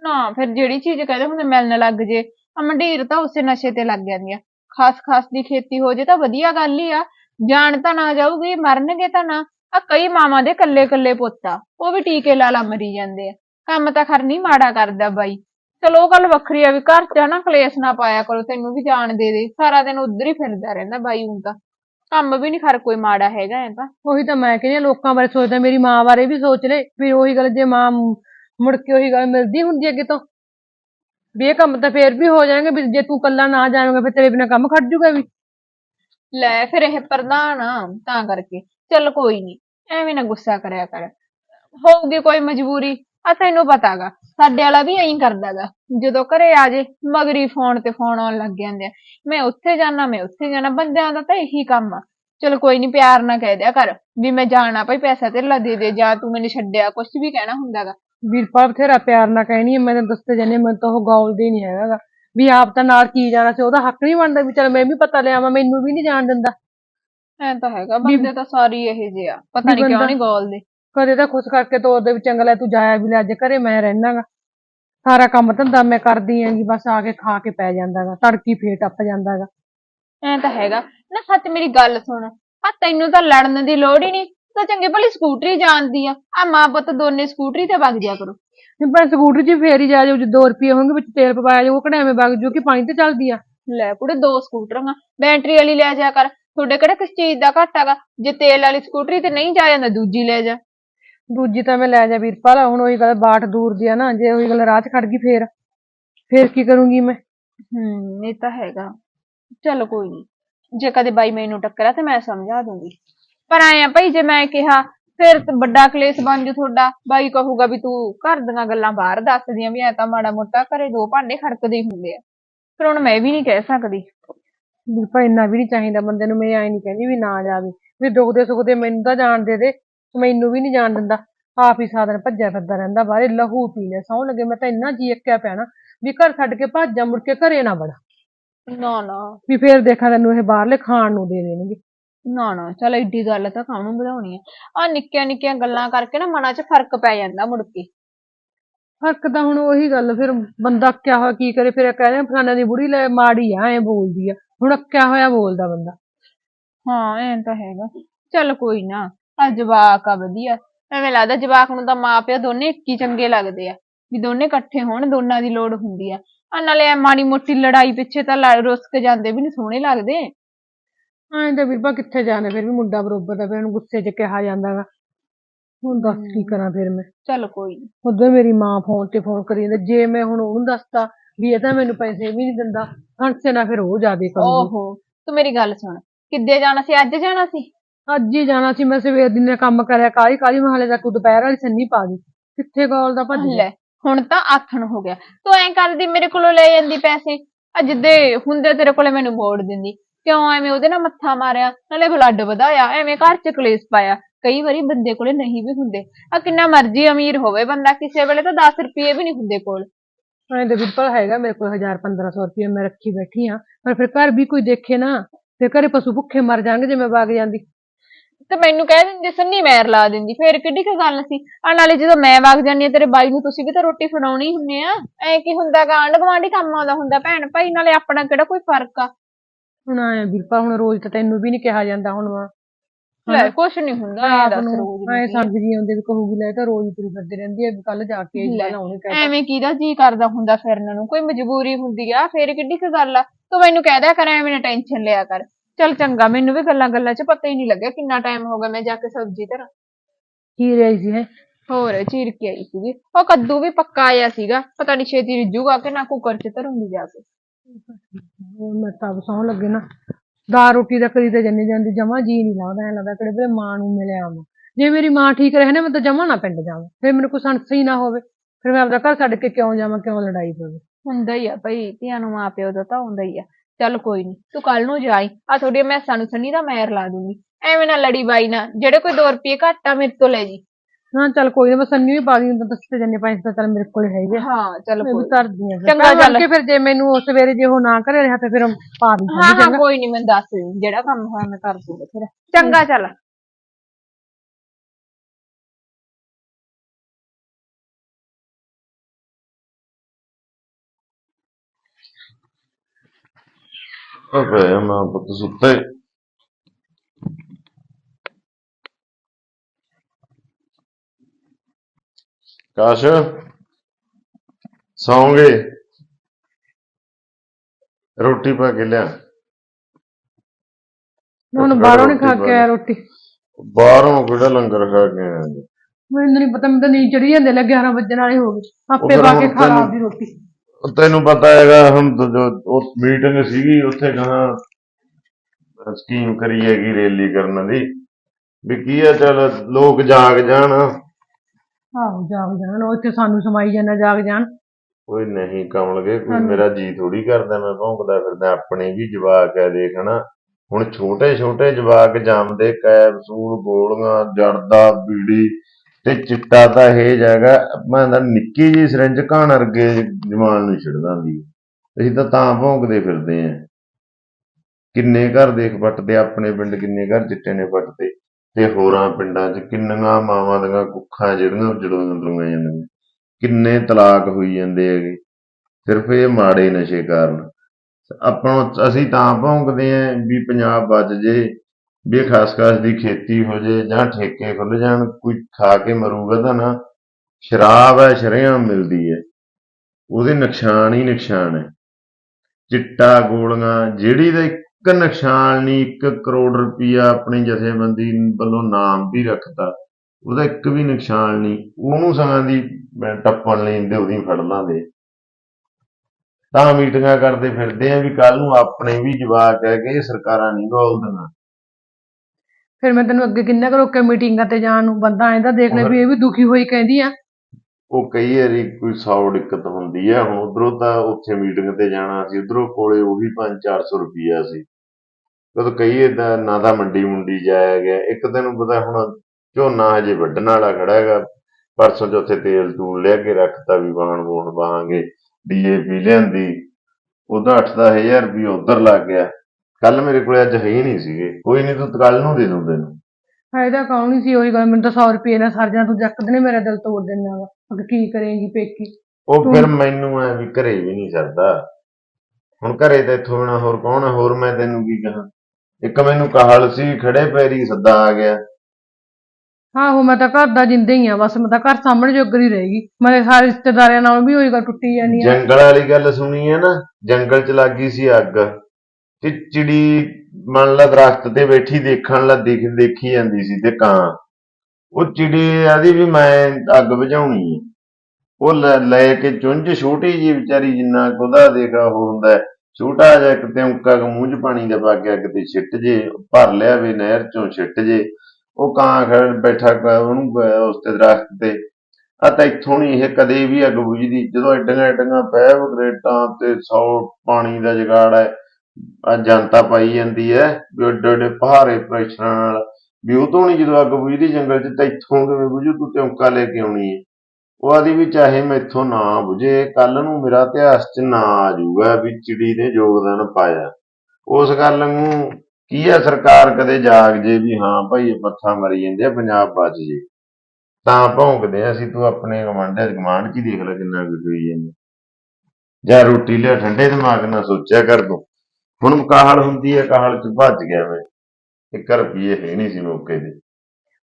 ਨਾ ਫਿਰ ਜਿਹੜੀ ਚੀਜ਼ ਕਹਿੰਦੇ ਹੁੰਦੇ ਮਿਲਣ ਲੱਗ ਜੇ। ਆ ਮੰਡੀਰ ਤਾਂ ਉਸੇ ਨਸ਼ੇ ਤੇ ਲੱਗ ਜਾਂਦੀ ਆ। ਖਾਸ ਖਾਸ ਦੀ ਖੇਤੀ ਹੋ ਜੇ ਤਾਂ ਵਧੀਆ ਗੱਲ ਹੀ ਆ। ਜਾਣ ਤਾਂ ਨਾ ਜਾਊਗੀ ਮਰਨਗੇ ਤਾਂ ਨਾ। ਆ ਕਈ ਮਾਵਾਂ ਦੇ ਕੱਲੇ ਕੱਲੇ ਪੁੱਤ ਆ ਉਹ ਵੀ ਟੀਕੇ ਲਾ ਲਾ ਮਰੀ ਜਾਂਦੇ ਆ। ਕੰਮ ਤਾਂ ਖਰ ਨਹੀਂ ਮਾੜਾ ਕਰਦਾ ਬਾਈ। ਚਲੋ ਉਹ ਗੱਲ ਵੱਖਰੀ ਆ ਵੀ ਘਰ ਚ ਨਾ ਕਲੇਸ਼ ਨਾ ਪਾਇਆ ਕਰੋ ਤੈਨੂੰ ਵੀ ਜਾਣ ਦੇ ਦੇ। ਸਾਰਾ ਦਿਨ ਉਧਰ ਹੀ ਫਿਰਦਾ ਰਹਿੰਦਾ ਬਾਈ ਹੁਣ ਤਾਂ। ਕੰਮ ਵੀ ਨਹੀਂ ਖਰ ਕੋਈ ਮਾੜਾ ਹੈਗਾ ਐ ਤਾਂ। ਉਹੀ ਤਾਂ ਮੈਂ ਕਹਿੰਦੀ ਹਾਂ, ਲੋਕਾਂ ਬਾਰੇ ਸੋਚਦਾ ਮੇਰੀ ਮਾਂ ਬਾਰੇ ਵੀ ਸੋਚ ਲੈ। ਵੀ ਉਹੀ ਗੱਲ ਜੇ ਮਾਂ ਮੁ- ਮੁੜ ਕੇ ਉਹੀ ਗੱਲ ਮਿਲਦੀ ਹੁੰਦੀ ਅੱਗੇ ਤੋਂ। ਵੀ ਇਹ ਕੰਮ ਤਾਂ ਫੇਰ ਵੀ ਹੋ ਜਾਣਗੇ ਵੀ ਜੇ ਤੂੰ ਕੱਲਾ ਨਾ ਜਾਵੇਂਗਾ ਫਿਰ ਤੇਰੇ ਬਿਨਾ ਕੰਮ ਖੜ ਜੂਗਾ ਵੀ। ਲੈ ਫਿਰ ਇਹ ਪ੍ਰਧਾਨ ਆ ਤਾਂ ਕਰਕੇ। ਚੱਲ ਕੋਈ ਨਹੀਂ ਐਵੇਂ ਨਾ ਗੁੱਸਾ ਕਰਿਆ ਕਰ। ਹੋਊਗੀ ਕੋਈ ਮਜਬੂਰੀ ਆ ਤੈਨੂੰ ਪਤਾਗਾ ਸਾਡੇ ਵਾਲਾ ਵੀ ਐਂ ਕਰਦਾਗਾ। ਜਦੋਂ ਘਰੇ ਆ ਜੇ ਮਗਰੀ ਫੋਨ ਤੇ ਫੋਨ ਆਉਣ ਲੱਗ ਜਾਂਦੇ ਆ। ਮੈਂ ਉੱਥੇ ਜਾਣਾ ਮੈਂ ਉੱਥੇ ਜਾਣਾ ਬੰਦਿਆਂ ਦਾ ਤਾਂ ਇਹੀ ਕੰਮ ਆ। ਚਲ ਕੋਈ ਨਹੀਂ ਪਿਆਰ ਨਾਲ ਕਹਿ ਦਿਆ ਕਰ ਵੀ ਮੈਂ ਜਾਣਾ ਭਾਈ ਪੈਸਾ ਤੇ ਦੇ ਦੇ ਜਾਂ ਤੂੰ ਮੈਨੂੰ ਛੱਡਿਆ ਕੁਝ ਵੀ ਕਹਿਣਾ ਹੁੰਦਾਗਾ। ਵੀਰਪਾਲ ਬਥੇਰਾ ਪਿਆਰ ਨਾਲ ਕਹਿਣੀ ਹੈ ਮੈਂ ਤਾਂ ਦੱਸਤੇ ਜਾਂਦੀ ਹਾਂ, ਮੈਨੂੰ ਤਾਂ ਉਹ ਗੌਲਦੀ ਨਹੀਂ ਹੈਗਾ ਗਾ। ਵੀ ਆਪ ਤਾਂ ਨਾਲ ਕੀ ਜਾਣਾ ਸੀ ਉਹਦਾ ਹੱਕ ਨਹੀਂ ਬਣਦਾ ਵੀ ਚਲ ਮੈਂ ਵੀ ਪਤਾ ਲਿਆਵਾਂ ਮੈਨੂੰ ਵੀ ਨਹੀਂ ਜਾਣ ਦਿੰਦਾ। ਐਂ ਤਾਂ ਹੈਗਾ ਬੰਦੇ ਤਾਂ ਸਾਰੀ ਇਹ ਜਿਹੇ ਆ ਪਤਾ ਨਹੀਂ ਕਿਉਂ ਨਹੀਂ ਗੋਲਦੇ ਕਦੇ ਤਾਂ ਖੁਸ਼ ਕਰਕੇ ਤੋਰਦੇ ਵੀ ਚੰਗਾ ਲੈ ਤੂੰ ਜਾਇਆ ਵੀ ਲੈ ਅੱਜ ਘਰੇ ਮੈਂ ਰਹਿਣਾਗਾ ਸਾਰਾ ਕੰਮ ਧੰਦਾ ਮੈਂ ਕਰਦੀ ਆਂਗੀ ਬਸ ਆ ਕੇ ਖਾ ਕੇ ਪੈ ਜਾਂਦਾਗਾ ਤੜਕੀ ਫੇਰ ਟੱਪ ਜਾਂਦਾਗਾ। ਐਂ ਤਾਂ ਹੈਗਾ। ਨਾ ਸੱਚ ਮੇਰੀ ਗੱਲ ਸੁਣ ਆ ਤੈਨੂੰ ਤਾਂ ਲੜਨ ਦੀ ਲੋੜ ਹੀ ਨਹੀਂ ਤਾਂ ਚੰਗੇ ਭਲੀ ਸਕੂਟਰੀ ਜਾਣਦੀ ਆ ਆ ਮਾਂ ਪੁੱਤ ਦੋਨੇ ਸਕੂਟਰੀ ਤੇ ਵਗ ਜਾ ਕਰੋ। ਪਰ ਸਕੂਟਰ 'ਚ ਫੇਰ ਹੀ ਜਾ ਜਾਓ ਜੇ 2 ਰੁਪਏ ਹੋਣਗੇ ਵਿੱਚ ਤੇਲ ਪਵਾਇਆ ਜਾਊ ਉਹ ਕਿਹੜਾ ਐਵੇਂ ਵਗ ਜੂ ਕਿ ਪਾਣੀ ਤੇ ਚੱਲਦੀ ਆ। ਲੈ ਕੁੜੇ ਦੋ ਸਕੂਟਰਾਂ ਬੈਟਰੀ ਵਾਲੀ ਲੈ ਜਾ ਕਰ। ਤੁਹਾਡੇ ਕਿਹੜਾ ਕਿਸ ਚੀਜ਼ ਦਾ ਘਾਟਾ ਹੈਗਾ ਜੇ ਤੇਲ ਵਾਲੀ ਸਕੂਟਰੀ ਤੇ ਨਹੀਂ ਜਾ ਜਾਂਦਾ ਦੂਜੀ ਲੈ ਜਾ। ਦੂਜੀ ਤਾਂ ਮੈਂ ਲੈ ਜਾ ਵੀਰਪਾਲ ਹੁਣ ਉਹੀ ਗੱਲ ਬਾਟ ਦੂਰ ਦੀ ਆ ਨਾ ਜੇ ਉਹੀ ਗੱਲ ਰਾਹ 'ਚ ਖੜ ਗਈ ਫੇਰ ਫੇਰ ਕੀ ਕਰੂੰਗੀ ਮੈਂ? ਹੂੰ ਇਹ ਤਾਂ ਹੈਗਾ। ਚਲੋ ਕੋਈ ਨਹੀਂ ਜੇ ਕਦੇ ਬਾਈ ਮੈਨੂੰ ਟੱਕਰਿਆ ਤੇ ਮੈਂ ਸਮਝਾ ਦੂੰਗੀ। ਪਰ ਆਇਆ ਭਾਈ ਜੇ ਮੈਂ ਕਿਹਾ ਫਿਰ ਤਾਂ ਵੱਡਾ ਕਲੇਸ਼ ਬਣ ਜੂ ਤੁਹਾਡਾ। ਬਾਈ ਕਹੂਗਾ ਵੀ ਤੂੰ ਘਰ ਦੀਆਂ ਗੱਲਾਂ ਬਾਹਰ ਦੱਸਦੀਆਂ ਵੀ ਐ ਤਾਂ ਮਾੜਾ ਮੋਟਾ ਘਰੇ ਦੋ ਭਾਂਡੇ ਖੜਕਦੇ ਹੀ ਹੁੰਦੇ ਆ। ਫਿਰ ਹੁਣ ਮੈਂ ਵੀ ਨਹੀਂ ਕਹਿ ਸਕਦੀ। ਵੀਰਪਾਲ ਇੰਨਾ ਵੀ ਨਹੀਂ ਚਾਹੀਦਾ ਬੰਦੇ ਨੂੰ ਮੈਂ ਐ ਨਹੀਂ ਕਹਿੰਦੀ ਵੀ ਨਾ ਜਾਵੇ। ਵੀ ਦੁਖਦੇ ਸੁਖਦੇ ਮੈਨੂੰ ਤਾਂ ਜਾਣ ਦੇ ਦੇ ਮੈਨੂੰ ਵੀ ਨਹੀਂ ਜਾਣ ਦਿੰਦਾ। ਆਪ ਹੀ ਸਾਧਨ ਭੱਜਿਆ ਫਿਰਦਾ ਰਹਿੰਦਾ ਬਾਹਰੇ ਲਹੂ ਪੀ ਲੈ ਸੌਂ ਲੱਗੇ ਮੈਂ ਤਾਂ ਇੰਨਾ ਜੀ ਅੱਕਿਆ ਨਾ ਵੀ ਘਰ ਛੱਡ ਕੇ ਭੱਜ ਜਾ ਮੁੜ ਕੇ ਘਰੇ ਨਾ ਵੜਾ। ਨਾ ਨਾ। ਵੀ ਫੇਰ ਦੇਖਾਂ ਤੈਨੂੰ ਇਹ ਬਾਹਰਲੇ ਖਾਣ ਨੂੰ ਦੇ ਦੇਣਗੇ। ਨਾ ਨਾ ਚਲ ਏਡੀ ਗੱਲ ਤਾਂ ਕਾਹਨੂੰ ਵਧਾਉਣੀ ਆ? ਆ ਨਿੱਕੀਆਂ ਨਿੱਕੀਆਂ ਗੱਲਾਂ ਕਰਕੇ ਨਾ ਮਨਾਂ 'ਚ ਫ਼ਰਕ ਪੈ ਜਾਂਦਾ ਮੁੜ ਕੇ। ਫ਼ਰਕ ਤਾਂ ਹੁਣ ਉਹੀ ਗੱਲ ਫਿਰ ਬੰਦਾ ਅੱਕਿਆ ਹੋਇਆ ਕੀ ਕਰੇ? ਫਿਰ ਕਹਿੰਦੇ ਫਲਾਣੇ ਦੀ ਬੁੜੀ ਲੈ ਮਾੜੀ ਆ ਐ ਬੋਲਦੀ ਆ। ਹੁਣ ਅੱਕਿਆ ਹੋਇਆ ਬੋਲਦਾ ਬੰਦਾ? ਹਾਂ ਐਂ ਤਾਂ ਹੈਗਾ। ਚੱਲ ਕੋਈ ਨਾ ਆ ਜਵਾਕ ਆ ਵਧੀਆ। ਐਵੇਂ ਲੱਗਦਾ ਜਵਾਕ ਨੂੰ ਤਾਂ ਮਾਂ ਪਿਓ ਦੋਨੇ ਇੱਕ ਹੀ ਚੰਗੇ ਲੱਗਦੇ ਆ। ਵੀ ਦੋਨੇ ਇਕੱਠੇ ਹੋਣ ਦੋਨਾਂ ਦੀ ਲੋੜ ਹੁੰਦੀ ਆ। ਆ ਨਾਲੇ ਐ ਮਾੜੀ ਮੋਟੀ ਲੜਾਈ ਪਿੱਛੇ ਤਾਂ ਲੜ- ਰੁੱਸ ਕੇ ਜਾਂਦੇ ਵੀ ਨਹੀਂ ਸੋਹਣੇ ਲੱਗਦੇ। ਐਂ ਤਾਂ ਵੀਰਪਾ ਕਿੱਥੇ ਜਾਣਾ ਫਿਰ ਵੀ ਮੁੰਡਾ ਬਰੋਬਰ ਦਾ ਫਿਰ ਉਹਨੂੰ ਗੁੱਸੇ 'ਚ ਕਿਹਾ ਜਾਂਦਾਗਾ ਹੁਣ ਦੱਸ ਕੀ ਕਰਾਂ ਫਿਰ ਮੈਂ। ਚੱਲ ਕੋਈ ਨੀ। ਉਦੋਂ ਮੇਰੀ ਮਾਂ ਫੋਨ ਤੇ ਫੋਨ ਕਰੀ ਜਾਂਦੀ ਜੇ ਮੈਂ ਹੁਣ ਉਹਨੂੰ ਦੱਸਤਾ ਵੀ ਇਹ ਤਾਂ ਮੈਨੂੰ ਪੈਸੇ ਵੀ ਨਹੀਂ ਦਿੰਦਾ ਹੰਸੇ ਨਾਲ ਫਿਰ ਉਹ ਜਾਵੇ ਕਰੂਗੀ। ਓਹੋ ਤੂੰ ਮੇਰੀ ਗੱਲ ਸੁਣ ਕਿੱਦੇ ਜਾਣਾ ਸੀ ਅੱਜ ਜਾਣਾ ਸੀ? ਅੱਜ ਹੀ ਜਾਣਾ ਸੀ ਮੈਂ ਸਵੇਰ ਦੀ ਨੇ ਕੰਮ ਕਰਿਆ ਕਾਹਲੀ ਕਾਹਲੀ ਮਹਾਲੇ ਤੱਕ ਦੁਪਹਿਰ ਵਾਲੀ ਸੰਨੀ ਪਾ ਗਈ। ਕਿੱਥੇ ਗੋਲ ਦਾ ਭੱਜ ਲੈ ਹੁਣ ਤਾਂ ਆਥਣ ਹੋ ਗਿਆ। ਤੂੰ ਐਂ ਕਰਦੀ ਮੇਰੇ ਕੋਲੋਂ ਲੈ ਜਾਂਦੀ ਪੈਸੇ ਅੱਜ ਦੇ ਹੁੰਦੇ ਤੇਰੇ ਕੋਲੇ ਮੈਨੂੰ ਮੋੜ ਦਿੰਦੀ। ਕਿਉਂ ਐਵੇਂ ਉਹਦੇ ਨਾਲ ਮੱਥਾ ਮਾਰਿਆ? ਨਾਲੇ ਬਲੱਡ ਵਧਾਇਆ ਐਵੇਂ ਘਰ ਚ ਕਲੇਸ਼ ਪਾਇਆ। ਕਈ ਵਾਰੀ ਬੰਦੇ ਕੋਲੇ ਨਹੀਂ ਵੀ ਹੁੰਦੇ। ਆ ਕਿੰਨਾ ਮਰਜ਼ੀ ਅਮੀਰ ਹੋਵੇ ਬੰਦਾ ਕਿਸੇ ਵੇਲੇ ਤਾਂ 10 ਰੁਪਏ ਵੀ ਨਹੀਂ ਹੁੰਦੇ ਕੋਲ। ਐਂ ਤੇ ਬਿਲਕੁਲ ਹੈਗਾ ਮੇਰੇ ਕੋਲ 1000 1500 ਰੁਪਏ ਮੈਂ ਰੱਖੀ ਬੈਠੀ ਆ। ਪਰ ਫਿਰ ਘਰ ਵੀ ਕੋਈ ਦੇਖੇ ਨਾ ਤੇ ਘਰੇ ਪਸ਼ੂ ਭੁੱਖੇ ਮਰ ਜਾਣਗੇ ਜੇ ਮੈਂ ਵਗ ਜਾਂਦੀ। ਤੇ ਮੈਨੂੰ ਕਹਿ ਦਿੰਦੀ ਸੰਨੀ ਮੈਰ ਲਾ ਦਿੰਦੀ। ਫੇਰ ਕਿੱਡੀ ਕੁ ਗੱਲ ਸੀ। ਆ ਨਾਲੇ ਜਦੋਂ ਮੈਂ ਵਗ ਜਾਂਦੀ ਆ ਤੇਰੇ ਬਾਈ ਨੂੰ ਤੁਸੀਂ ਵੀ ਤਾਂ ਰੋਟੀ ਫੜਾਉਣੀ ਹੁੰਨੇ ਆ। ਐ ਕੀ ਹੁੰਦਾ ਗਾ ਆਂਢ ਗੁਆਂਢ ਕੰਮ ਆਉਂਦਾ ਹੁੰਦਾ ਭੈਣ ਭਾਈ ਨਾਲੇ ਆਪਣਾ ਕਿਹੜਾ ਕੋਈ ਫ਼ਰਕ ਆ? ਹੁਣ ਆਇਆ ਵੀਰਪਾ ਹੁਣ ਰੋਜ਼ ਤਾਂ ਤੈਨੂੰ ਵੀ ਨਹੀਂ ਕਿਹਾ ਜਾਂਦਾ ਹੁਣ ਵਾ ਲੈ ਕੁਛ ਨਹੀਂ ਹੁੰਦਾ ਐ ਦੱਸ ਰੋਜ਼ ਐ ਦੀ। ਸਮਝ ਜੀ ਆਉਂਦੇ ਵੀ ਕਹੂਗੀ ਲੈ ਇਹ ਤਾਂ ਰੋਜ਼ ਤੁਰੀ ਫਿਰਦੀ ਰਹਿੰਦੀ ਵੀ ਕੱਲ ਜਾ ਕੇ ਲੈ, ਪਹਿਲਾਂ ਉਹਨੇ ਕਹਿ ਐਵੇਂ ਕਿਹਦਾ ਜੀ ਕਰਦਾ ਹੁੰਦਾ ਫਿਰਨ ਨੂੰ? ਕੋਈ ਮਜਬੂਰੀ ਹੁੰਦੀ ਆ ਫੇਰ ਕਿੱਡੀ ਕੁ ਗੱਲ ਆ। ਤੂੰ ਮੈਨੂੰ ਕਹਿ ਦਿਆ ਕਰ ਐਵੇਂ ਨਾ ਟੈਨਸ਼ਨ ਲਿਆ ਕਰ। ਚੱਲ ਚੰਗਾ ਮੈਨੂੰ ਵੀ ਗੱਲਾਂ ਗੱਲਾਂ 'ਚ ਪਤਾ ਹੀ ਨਹੀਂ ਲੱਗਿਆ ਕਿੰਨਾ ਟਾਈਮ ਹੋ ਗਿਆ ਮੈਂ ਜਾ ਕੇ ਸਬਜ਼ੀ ਧਰਾਂ। ਕੀ ਰਹੀ ਸੀ ਹੈ। ਹੋਰ ਚੀਰ ਕੇ ਆਈ ਸੀਗੀ। ਉਹ ਕੱਦੂ ਵੀ ਪੱਕਾ ਆਇਆ ਸੀਗਾ ਪਤਾ ਨਹੀਂ ਛੇਤੀ ਰਿੱਝੂਗਾ ਕਿ ਨਾ ਕੁੱਕਰ 'ਚ ਧਰੂੰਗੀ ਜਾ ਕੇ। ਉਹ ਮੈਂ ਤਾਂ ਸੌਂ ਲੱਗੇ ਨਾ। ਦਾ ਰੋਟੀ ਦਾ ਕਰੀ ਤੇ ਜੰਨੀ ਜਾਂਦੀ, ਜਮਾ ਜੀ ਨਹੀਂ ਲੱਗਦਾ, ਐ ਲੱਗਦਾ ਕਿਹੜੇ ਵੇਲੇ ਮਾਂ ਨੂੰ ਮਿਲਿਆ ਆਵਾਂ ਜੇ ਮੇਰੀ ਮਾਂ ਠੀਕ ਰਹੇ ਨਾ, ਮੈਂ ਤਾਂ ਜਮਾ ਨਾ ਪਿੰਡ ਜਾਵਾਂ। ਫਿਰ ਮੈਨੂੰ ਕੋਈ ਸੰਸ ਹੀ ਨਾ ਹੋਵੇ। ਫਿਰ ਮੈਂ ਆਪਦਾ ਘਰ ਛੱਡ ਕੇ ਕਿਉਂ ਜਾਵਾਂ, ਕਿਉਂ ਲੜਾਈ ਪਵੇ ਹੁੰਦਾ ਹੀ ਆ ਭਾਈ ਧੀਆਂ ਨੂੰ ਮਾਂ ਪਿਓ ਦਾ ਤਾਂ ਹੁੰਦਾ ਹੀ ਆ। ਚੱਲ ਕੋਈ ਨਹੀਂ ਤੂੰ ਕੱਲ ਨੂੰ ਜਾਈ ਆ ਤੁਹਾਡੀਆਂ ਮੈਸਾਂ ਨੂੰ ਸੰਨੀ ਦਾ ਮੈਰ ਲਾ ਦੂੰਗੀ। ਐਵੇਂ ਨਾ ਲੜੀ ਬਾਈ ਨਾ, ਜਿਹੜੇ ਕੋਈ 2 ਰੁਪਏ ਘੱਟ ਆ, ਮੇਰੇ ਤੋਂ ਲੈ ਜੀ। ਹਾਂ ਚੱਲ ਕੋਈ ਨਾ ਮੈਂ ਸੰਨੀ ਵੀ ਪਾ ਦੀ ਹੁੰਦਾ ਦੱਸ ਤੇ ਜੰਨੇ ਪੰਜ ਤਾਂ ਚੱਲ ਮੇਰੇ ਕੋਲ ਹੈਗੇ ਆ। ਹਾਂ ਚੱਲ ਮੈਂ ਕੋਈ ਵੀ ਕਰਦੀ ਆ। ਚੰਗਾ ਚੱਲ। ਕੇ ਫਿਰ ਜੇ ਮੈਨੂੰ ਉਸ ਸਵੇਰੇ ਜੇ ਉਹ ਨਾ ਕਰੇ ਰਿਹਾ ਤੇ ਫਿਰ ਪਾ ਦੀ ਹਾਂ ਹਾਂ ਕੋਈ ਨਹੀਂ ਮੈਂ ਦੱਸ ਦੂੰ ਜਿਹੜਾ ਕੰਮ ਹੋਇਆ ਮੈਂ ਕਰ ਦੂੰਗਾ ਫਿਰ। ਚੰਗਾ ਚੱਲ। ਉਹ ਪਿਆ ਮਾਂ ਪੁੱਤ ਸੁੱਤੇ। ਕਾਸ਼ ਸੌਂਗੇ। ਰੋਟੀ ਪਾ ਕੇ ਲਿਆ। ਹੁਣ ਬਾਹਰੋਂ ਨਹੀਂ ਖਾ ਕੇ ਆਇਆ ਰੋਟੀ। ਬਾਹਰੋਂ ਕਿਹੜਾ ਲੰਗਰ ਖਾ ਕੇ ਆਇਆ ਜੀ? ਮੈਨੂੰ ਨਹੀਂ ਪਤਾ ਮੈਨੂੰ ਤਾਂ ਨੀਂਦ ਚੜੀ ਜਾਂਦੇ ਲੈ 11 ਵਜੇ ਵਾਲੇ ਹੋ ਗਏ। ਆਪੇ ਪਾ ਕੇ ਖਾ ਲਾ ਆਪਦੀ ਰੋਟੀ। ਤੈਨੂੰ ਪਤਾ ਹੈਗਾ ਹੁਣ ਉਹ ਮੀਟਿੰਗ ਸੀਗੀ ਉੱਥੇ ਕਹਾ ਸਕੀਮ ਕਰੀ ਹੈਗੀ ਰੈਲੀ ਕਰਨ ਦੀ। ਵੀ ਕੀ ਆ ਚੱਲ ਲੋਕ ਜਾਗ ਜਾਣ। ਆਹੋ ਜਾਗ ਜਾਣ ਉਹ ਇੱਥੇ ਸਾਨੂੰ ਸਮਾਈ ਜਾਂਦਾ ਜਾਗ ਜਾਣ। ਕੋਈ ਨਹੀਂ ਕਮਲਗੇ ਕੋਈ ਹਾਂਜੀ। ਮੇਰਾ ਜੀ ਥੋੜੀ ਕਰਦਾ ਮੈਂ ਭੌਂਕਦਾ ਫਿਰਦਾ ਆਪਣੇ ਵੀ ਜਵਾਕ ਹੈ ਦੇਖਣਾ ਹੁਣ ਛੋਟੇ ਛੋਟੇ ਜਵਾਕ ਜੰਮਦੇ ਕੈਪਸੂਲ ਗੋਲੀਆਂ ਜਰਦਾ ਬੀੜੀ ਤੇ ਚਿੱਟਾ ਤਾਂ ਇਹ ਜਗ੍ਹਾ ਮੈਂ ਤਾਂ ਨਿੱਕੀ ਜੀ ਸਿਰੰਜ ਘਾਣ ਅਰਗੇ ਜਵਾਨ ਨੂੰ ਛਿੜਦਾ ਦੀ ਅਸੀਂ ਤਾਂ ਤਾਂ ਭੌਂਕਦੇ ਫਿਰਦੇ ਆਂ। ਕਿੰਨੇ ਘਰ ਦੇਖ ਪੱਟਦੇ ਆਪਣੇ ਪਿੰਡ ਕਿੰਨੇ ਘਰ ਚਿੱਟੇ ਨੇ ਪੱਟਦੇ। ਤੇ ਹੋਰਾਂ ਪਿੰਡਾਂ 'ਚ ਕਿੰਨੀਆਂ ਮਾਵਾਂ ਦੀਆਂ ਕੁੱਖਾਂ ਜਿਹੜੀਆਂ ਉਜੜੀਆਂ ਲੁਈਆਂ ਜਾਂਦੀਆਂ। ਕਿੰਨੇ ਤਲਾਕ ਹੋਈ ਜਾਂਦੇ ਹੈਗੇ। ਸਿਰਫ ਇਹ ਮਾੜੇ ਨਸ਼ੇ ਕਾਰਨ। ਆਪਾਂ, ਅਸੀਂ ਤਾਂ ਭੌਂਕਦੇ ਆਂ ਵੀ ਪੰਜਾਬ ਬਚ ਜੇ, ਵੀ ਖਾਸ ਖਾਸ ਦੀ ਖੇਤੀ ਹੋ ਜੇ ਜਾਂ ਠੇਕੇ ਖੁੱਲ ਜਾਣ, ਕੋਈ ਖਾ ਕੇ ਮਰੂਗਾ ਤਾਂ ਨਾ। ਸ਼ਰਾਬ ਹੈ, ਸ਼ਰੇਆਮ ਮਿਲਦੀ ਹੈ। ਉਹਦੇ ਨੁਕਸਾਨ ਹੀ ਨੁਕਸਾਨ ਹੈ। ਚਿੱਟਾ ਗੋਲੀਆਂ, ਜਿਹੜੀ ਦਾ ਇੱਕ ਨੁਕਸਾਨ ਨਹੀਂ 1 ਕਰੋੜ ਰੁਪਈਆ ਆਪਣੀ ਜਥੇਬੰਦੀ ਵੱਲੋਂ ਨਾਮ ਵੀ ਰੱਖਤਾ। ਉਹਦਾ ਇੱਕ ਵੀ ਨੁਕਸਾਨ ਨਹੀਂ। ਉਹਨੂੰ ਸਗਾਂ ਦੀ ਟੱਪਣ ਲੈਂਦੇ ਉਹਦੀ ਫੜ ਲਾਂਦੇ ਤਾਂ ਮੀਟਿੰਗਾਂ ਕਰਦੇ ਫਿਰਦੇ ਆ ਵੀ ਕੱਲ ਨੂੰ ਆਪਣੇ ਵੀ ਜਵਾਕ ਹੈਗੇ ਸਰਕਾਰਾਂ ਨਹੀਂ ਬੋਲਦੀਆਂ ਫਿਰ ਮੈਂ ਤੈਨੂੰ ਅੱਗੇ ਕਿੰਨਾ ਕੁ ਰੋਕਿਆ ਮੀਟਿੰਗਾਂ ਤੇ ਜਾਣ ਨੂੰ? ਬੰਦਾ ਐਂਦਾ ਦੇਖ ਲੈ ਵੀ ਇਹ ਵੀ ਦੁਖੀ ਹੋਈ ਕਹਿੰਦੀ ਆ। ਉਹ ਕਈ ਵਾਰੀ ਕੋਈ ਸੌ ਦਿੱਕਤ ਹੁੰਦੀ ਹੈ ਹੁਣ ਉਧਰੋਂ ਤਾਂ ਉੱਥੇ ਮੀਟਿੰਗ ਤੇ ਜਾਣਾ ਸੀ। ਉਧਰੋਂ ਕੋਲੇ ਉਹੀ 5-400 ਰੁਪਈਆ ਸੀ। ਕਦੋਂ ਕਈ ਏਦਾਂ ਨਾ ਤਾਂ ਮੰਡੀ ਮੁੰਡੀ ਜਾਇਆ ਗਿਆ ਇੱਕ ਤੈਨੂੰ ਪਤਾ ਹੁਣ ਝੋਨਾ ਹਜੇ ਵੱਢਣ ਵਾਲਾ ਖੜਾ ਹੈਗਾ ਪਰਸੋਂ ਚੌਥੇ ਤੇਲ ਤੂਲ ਲਿਆ ਕੇ ਰੱਖਤਾ ਵੀ ਵਾਹਣ ਵੂਹਣ ਵਾਹਾਂਗੇ ਡੀਏਪੀ ਲਿਆਂਦੀ ਉਹਦਾ 8-10000 ਰੁਪਈਆ ਉਧਰ ਲੱਗ ਗਿਆ। ਕੱਲ ਮੇਰੇ ਕੋਲੇ ਅੱਜ ਹੈ ਹੀ ਨਹੀਂ ਸੀਗੇ ਕੋਈ ਨਹੀਂ ਤੂੰ ਕੱਲ ਨੂੰ ਦੇ ਦੂੰ ਤੈਨੂੰ। ਫਾਇਦਾ ਕੌਣ ਨਹੀਂ ਸੀ ਉਹੀ ਗੱਲ ਮੈਨੂੰ ਤਾਂ 100 ਰੁਪਏ ਨਾਲ ਸਰ ਜਾ ਤੂੰ ਜੱਕਦ ਨੇ ਮੇਰਾ ਦਿਲ ਤੋੜ ਦੇਣਾ ਵਾ ਅੱਗੇ ਕੀ ਕਰੇਂਗੀ ਪੇਕੀ? ਉਹ ਫਿਰ ਮੈਨੂੰ ਐ ਵੀ ਘਰੇ ਵੀ ਨਹੀਂ ਸਰਦਾ। ਹੁਣ ਘਰੇ ਤੇ ਇੱਥੋਂ ਬਿਨਾ ਹੋਰ ਕੌਣ ਆ ਹੋਰ ਮੈਂ ਤੈਨੂੰ ਕੀ ਕਹਾਂ? ਇੱਕ ਮੈਨੂੰ ਕਾਹਲ ਸੀ ਖੜੇ ਪੈਰੀ ਸੱਦਾ ਆ ਗਿਆ। ਆਹੋ ਮੈਂ ਤਾਂ ਘਰ ਦਾ ਜਿੰਦਾ ਹੀ ਆ ਬਸ ਮੈਂ ਤਾਂ ਘਰ ਸਾਹਮਣੇ ਜੋਗਰੀ ਰਹੇਗੀ। ਮੈਂ ਸਾਰੇ ਰਿਸ਼ਤੇਦਾਰਾਂ ਨਾਲ ਵੀ ਉਹੀ ਗੱਲ ਟੁੱਟੀ ਜਾਣੀ ਆ। ਜੰਗਲ ਵਾਲੀ ਗੱਲ ਸੁਣੀ ਹੈ ਨਾ ਜੰਗਲ ਚ ਲੱਗੀ ਸੀ ਅੱਗ। ਤੇ ਚਿੜੀ ਮੰਨ ਲਾ ਦਰਖਤ ਤੇ ਬੈਠੀ ਦੇਖਣ ਲਾ ਦੇਖ ਦੇਖੀ ਜਾਂਦੀ ਸੀ ਤੇ ਕਾਂ। ਉਹ ਚਿੜੀ ਆਦੀ ਵੀ ਮੈਂ ਅੱਗ ਬੁਝਾਉਣੀ ਹੈ ਉਹ ਲੈ ਲੈ ਕੇ ਚੁੰਝ ਛੋਟੀ ਜੀ ਵਿਚਾਰੀ ਜਿੰਨਾ ਉਹਦਾ ਦੇਖਾ ਉਹ ਹੁੰਦਾ ਹੈ, ਛੋਟਾ ਜਿਹਾ ਇੱਕ ਉੱਕਾ ਕੁ ਮੂੰਹ ਚ ਪਾਣੀ ਦਾ ਪਾ ਗਿਆ ਕਿਤੇ ਛਿੱਟ ਜੇ, ਭਰ ਲਿਆ ਵੀ ਨਹਿਰ ਚੋਂ ਛਿੱਟ ਜੇ। ਉਹ ਕਾਂ ਖੜ ਬੈਠਾ ਉਹਨੂੰ ਉਸ ਤੇ ਦਰਖਤ ਤੇ। ਆ ਤਾਂ ਇੱਥੋਂ ਨਹੀਂ ਇਹ ਕਦੇ ਵੀ ਅੱਗ ਬੁਝਦੀ। ਜਦੋਂ ਐਡੀਆਂ ਐਡੀਆਂ ਪੈਪ ਗਰੇਟਾਂ ਤੇ 100 ਪਾਣੀ ਦਾ ਜਗਾੜ ਹੈ ਆ ਜਨਤਾ ਪਾਈ ਜਾਂਦੀ ਹੈ, ਵੀ ਏਡੇ ਏਡੇ ਪਹਾੜੇ ਪ੍ਰੈਸ਼ਰਾਂ ਨਾਲ। ਵੀ ਉਹ ਤੋਂ ਨਹੀਂ ਜਦੋਂ ਅੱਗ ਬੁਝਦੀ ਜੰਗਲ 'ਚ, ਤਾਂ ਇੱਥੋਂ ਕਿਵੇਂ ਬੁਝੂ? ਤੂੰ ਤਿਉਂਕਾ ਲੈ ਕੇ ਆਉਣੀ ਹੈ। ਉਹ ਆਦੀ ਵੀ ਚਾਹੇ ਮੈਥੋਂ ਨਾ ਬੁਝੇ ਕੱਲ ਨੂੰ ਮੇਰਾ ਇਤਿਹਾਸ 'ਚ ਨਾ ਆ ਜਾਊਗਾ ਵੀ ਚਿੜੀ ਨੇ ਯੋਗਦਾਨ ਪਾਇਆ। ਉਸ ਗੱਲ ਨੂੰ ਕੀ ਹੈ ਸਰਕਾਰ ਕਦੇ ਜਾਗ ਜੇ ਵੀ ਹਾਂ ਭਾਈ ਇਹ ਮੱਥਾ ਮਰੀ ਜਾਂਦੇ ਆ, ਪੰਜਾਬ ਬਚ ਜੇ। ਤਾਂ ਭੌਂਕਦੇ ਆ, ਅਸੀਂ ਤੂੰ ਆਪਣੇ ਗਵਾਂਢਾਂ ਚ ਗਵਾਂਢ ਚ ਹੀ ਦੇਖ ਲੈ ਕਿੰਨਾ ਕੁਝ ਹੋਈ ਜਾਂਦਾ। ਜਾਂ ਰੋਟੀ ਲਿਆ ਠੰਡੇ ਦਿਮਾਗ ਨਾਲ ਸੋਚਿਆ ਕਰ ਤੂੰ। ਹੁਣ ਕਾਹਲ ਹੁੰਦੀ ਹੈ ਕਾਹਲ ਚ ਭੱਜ ਗਿਆ ਮੈਂ। ਇੱਕ ਰੁਪਈਏ ਹੈ ਨਹੀਂ ਸੀ ਮੌਕੇ ਦੇ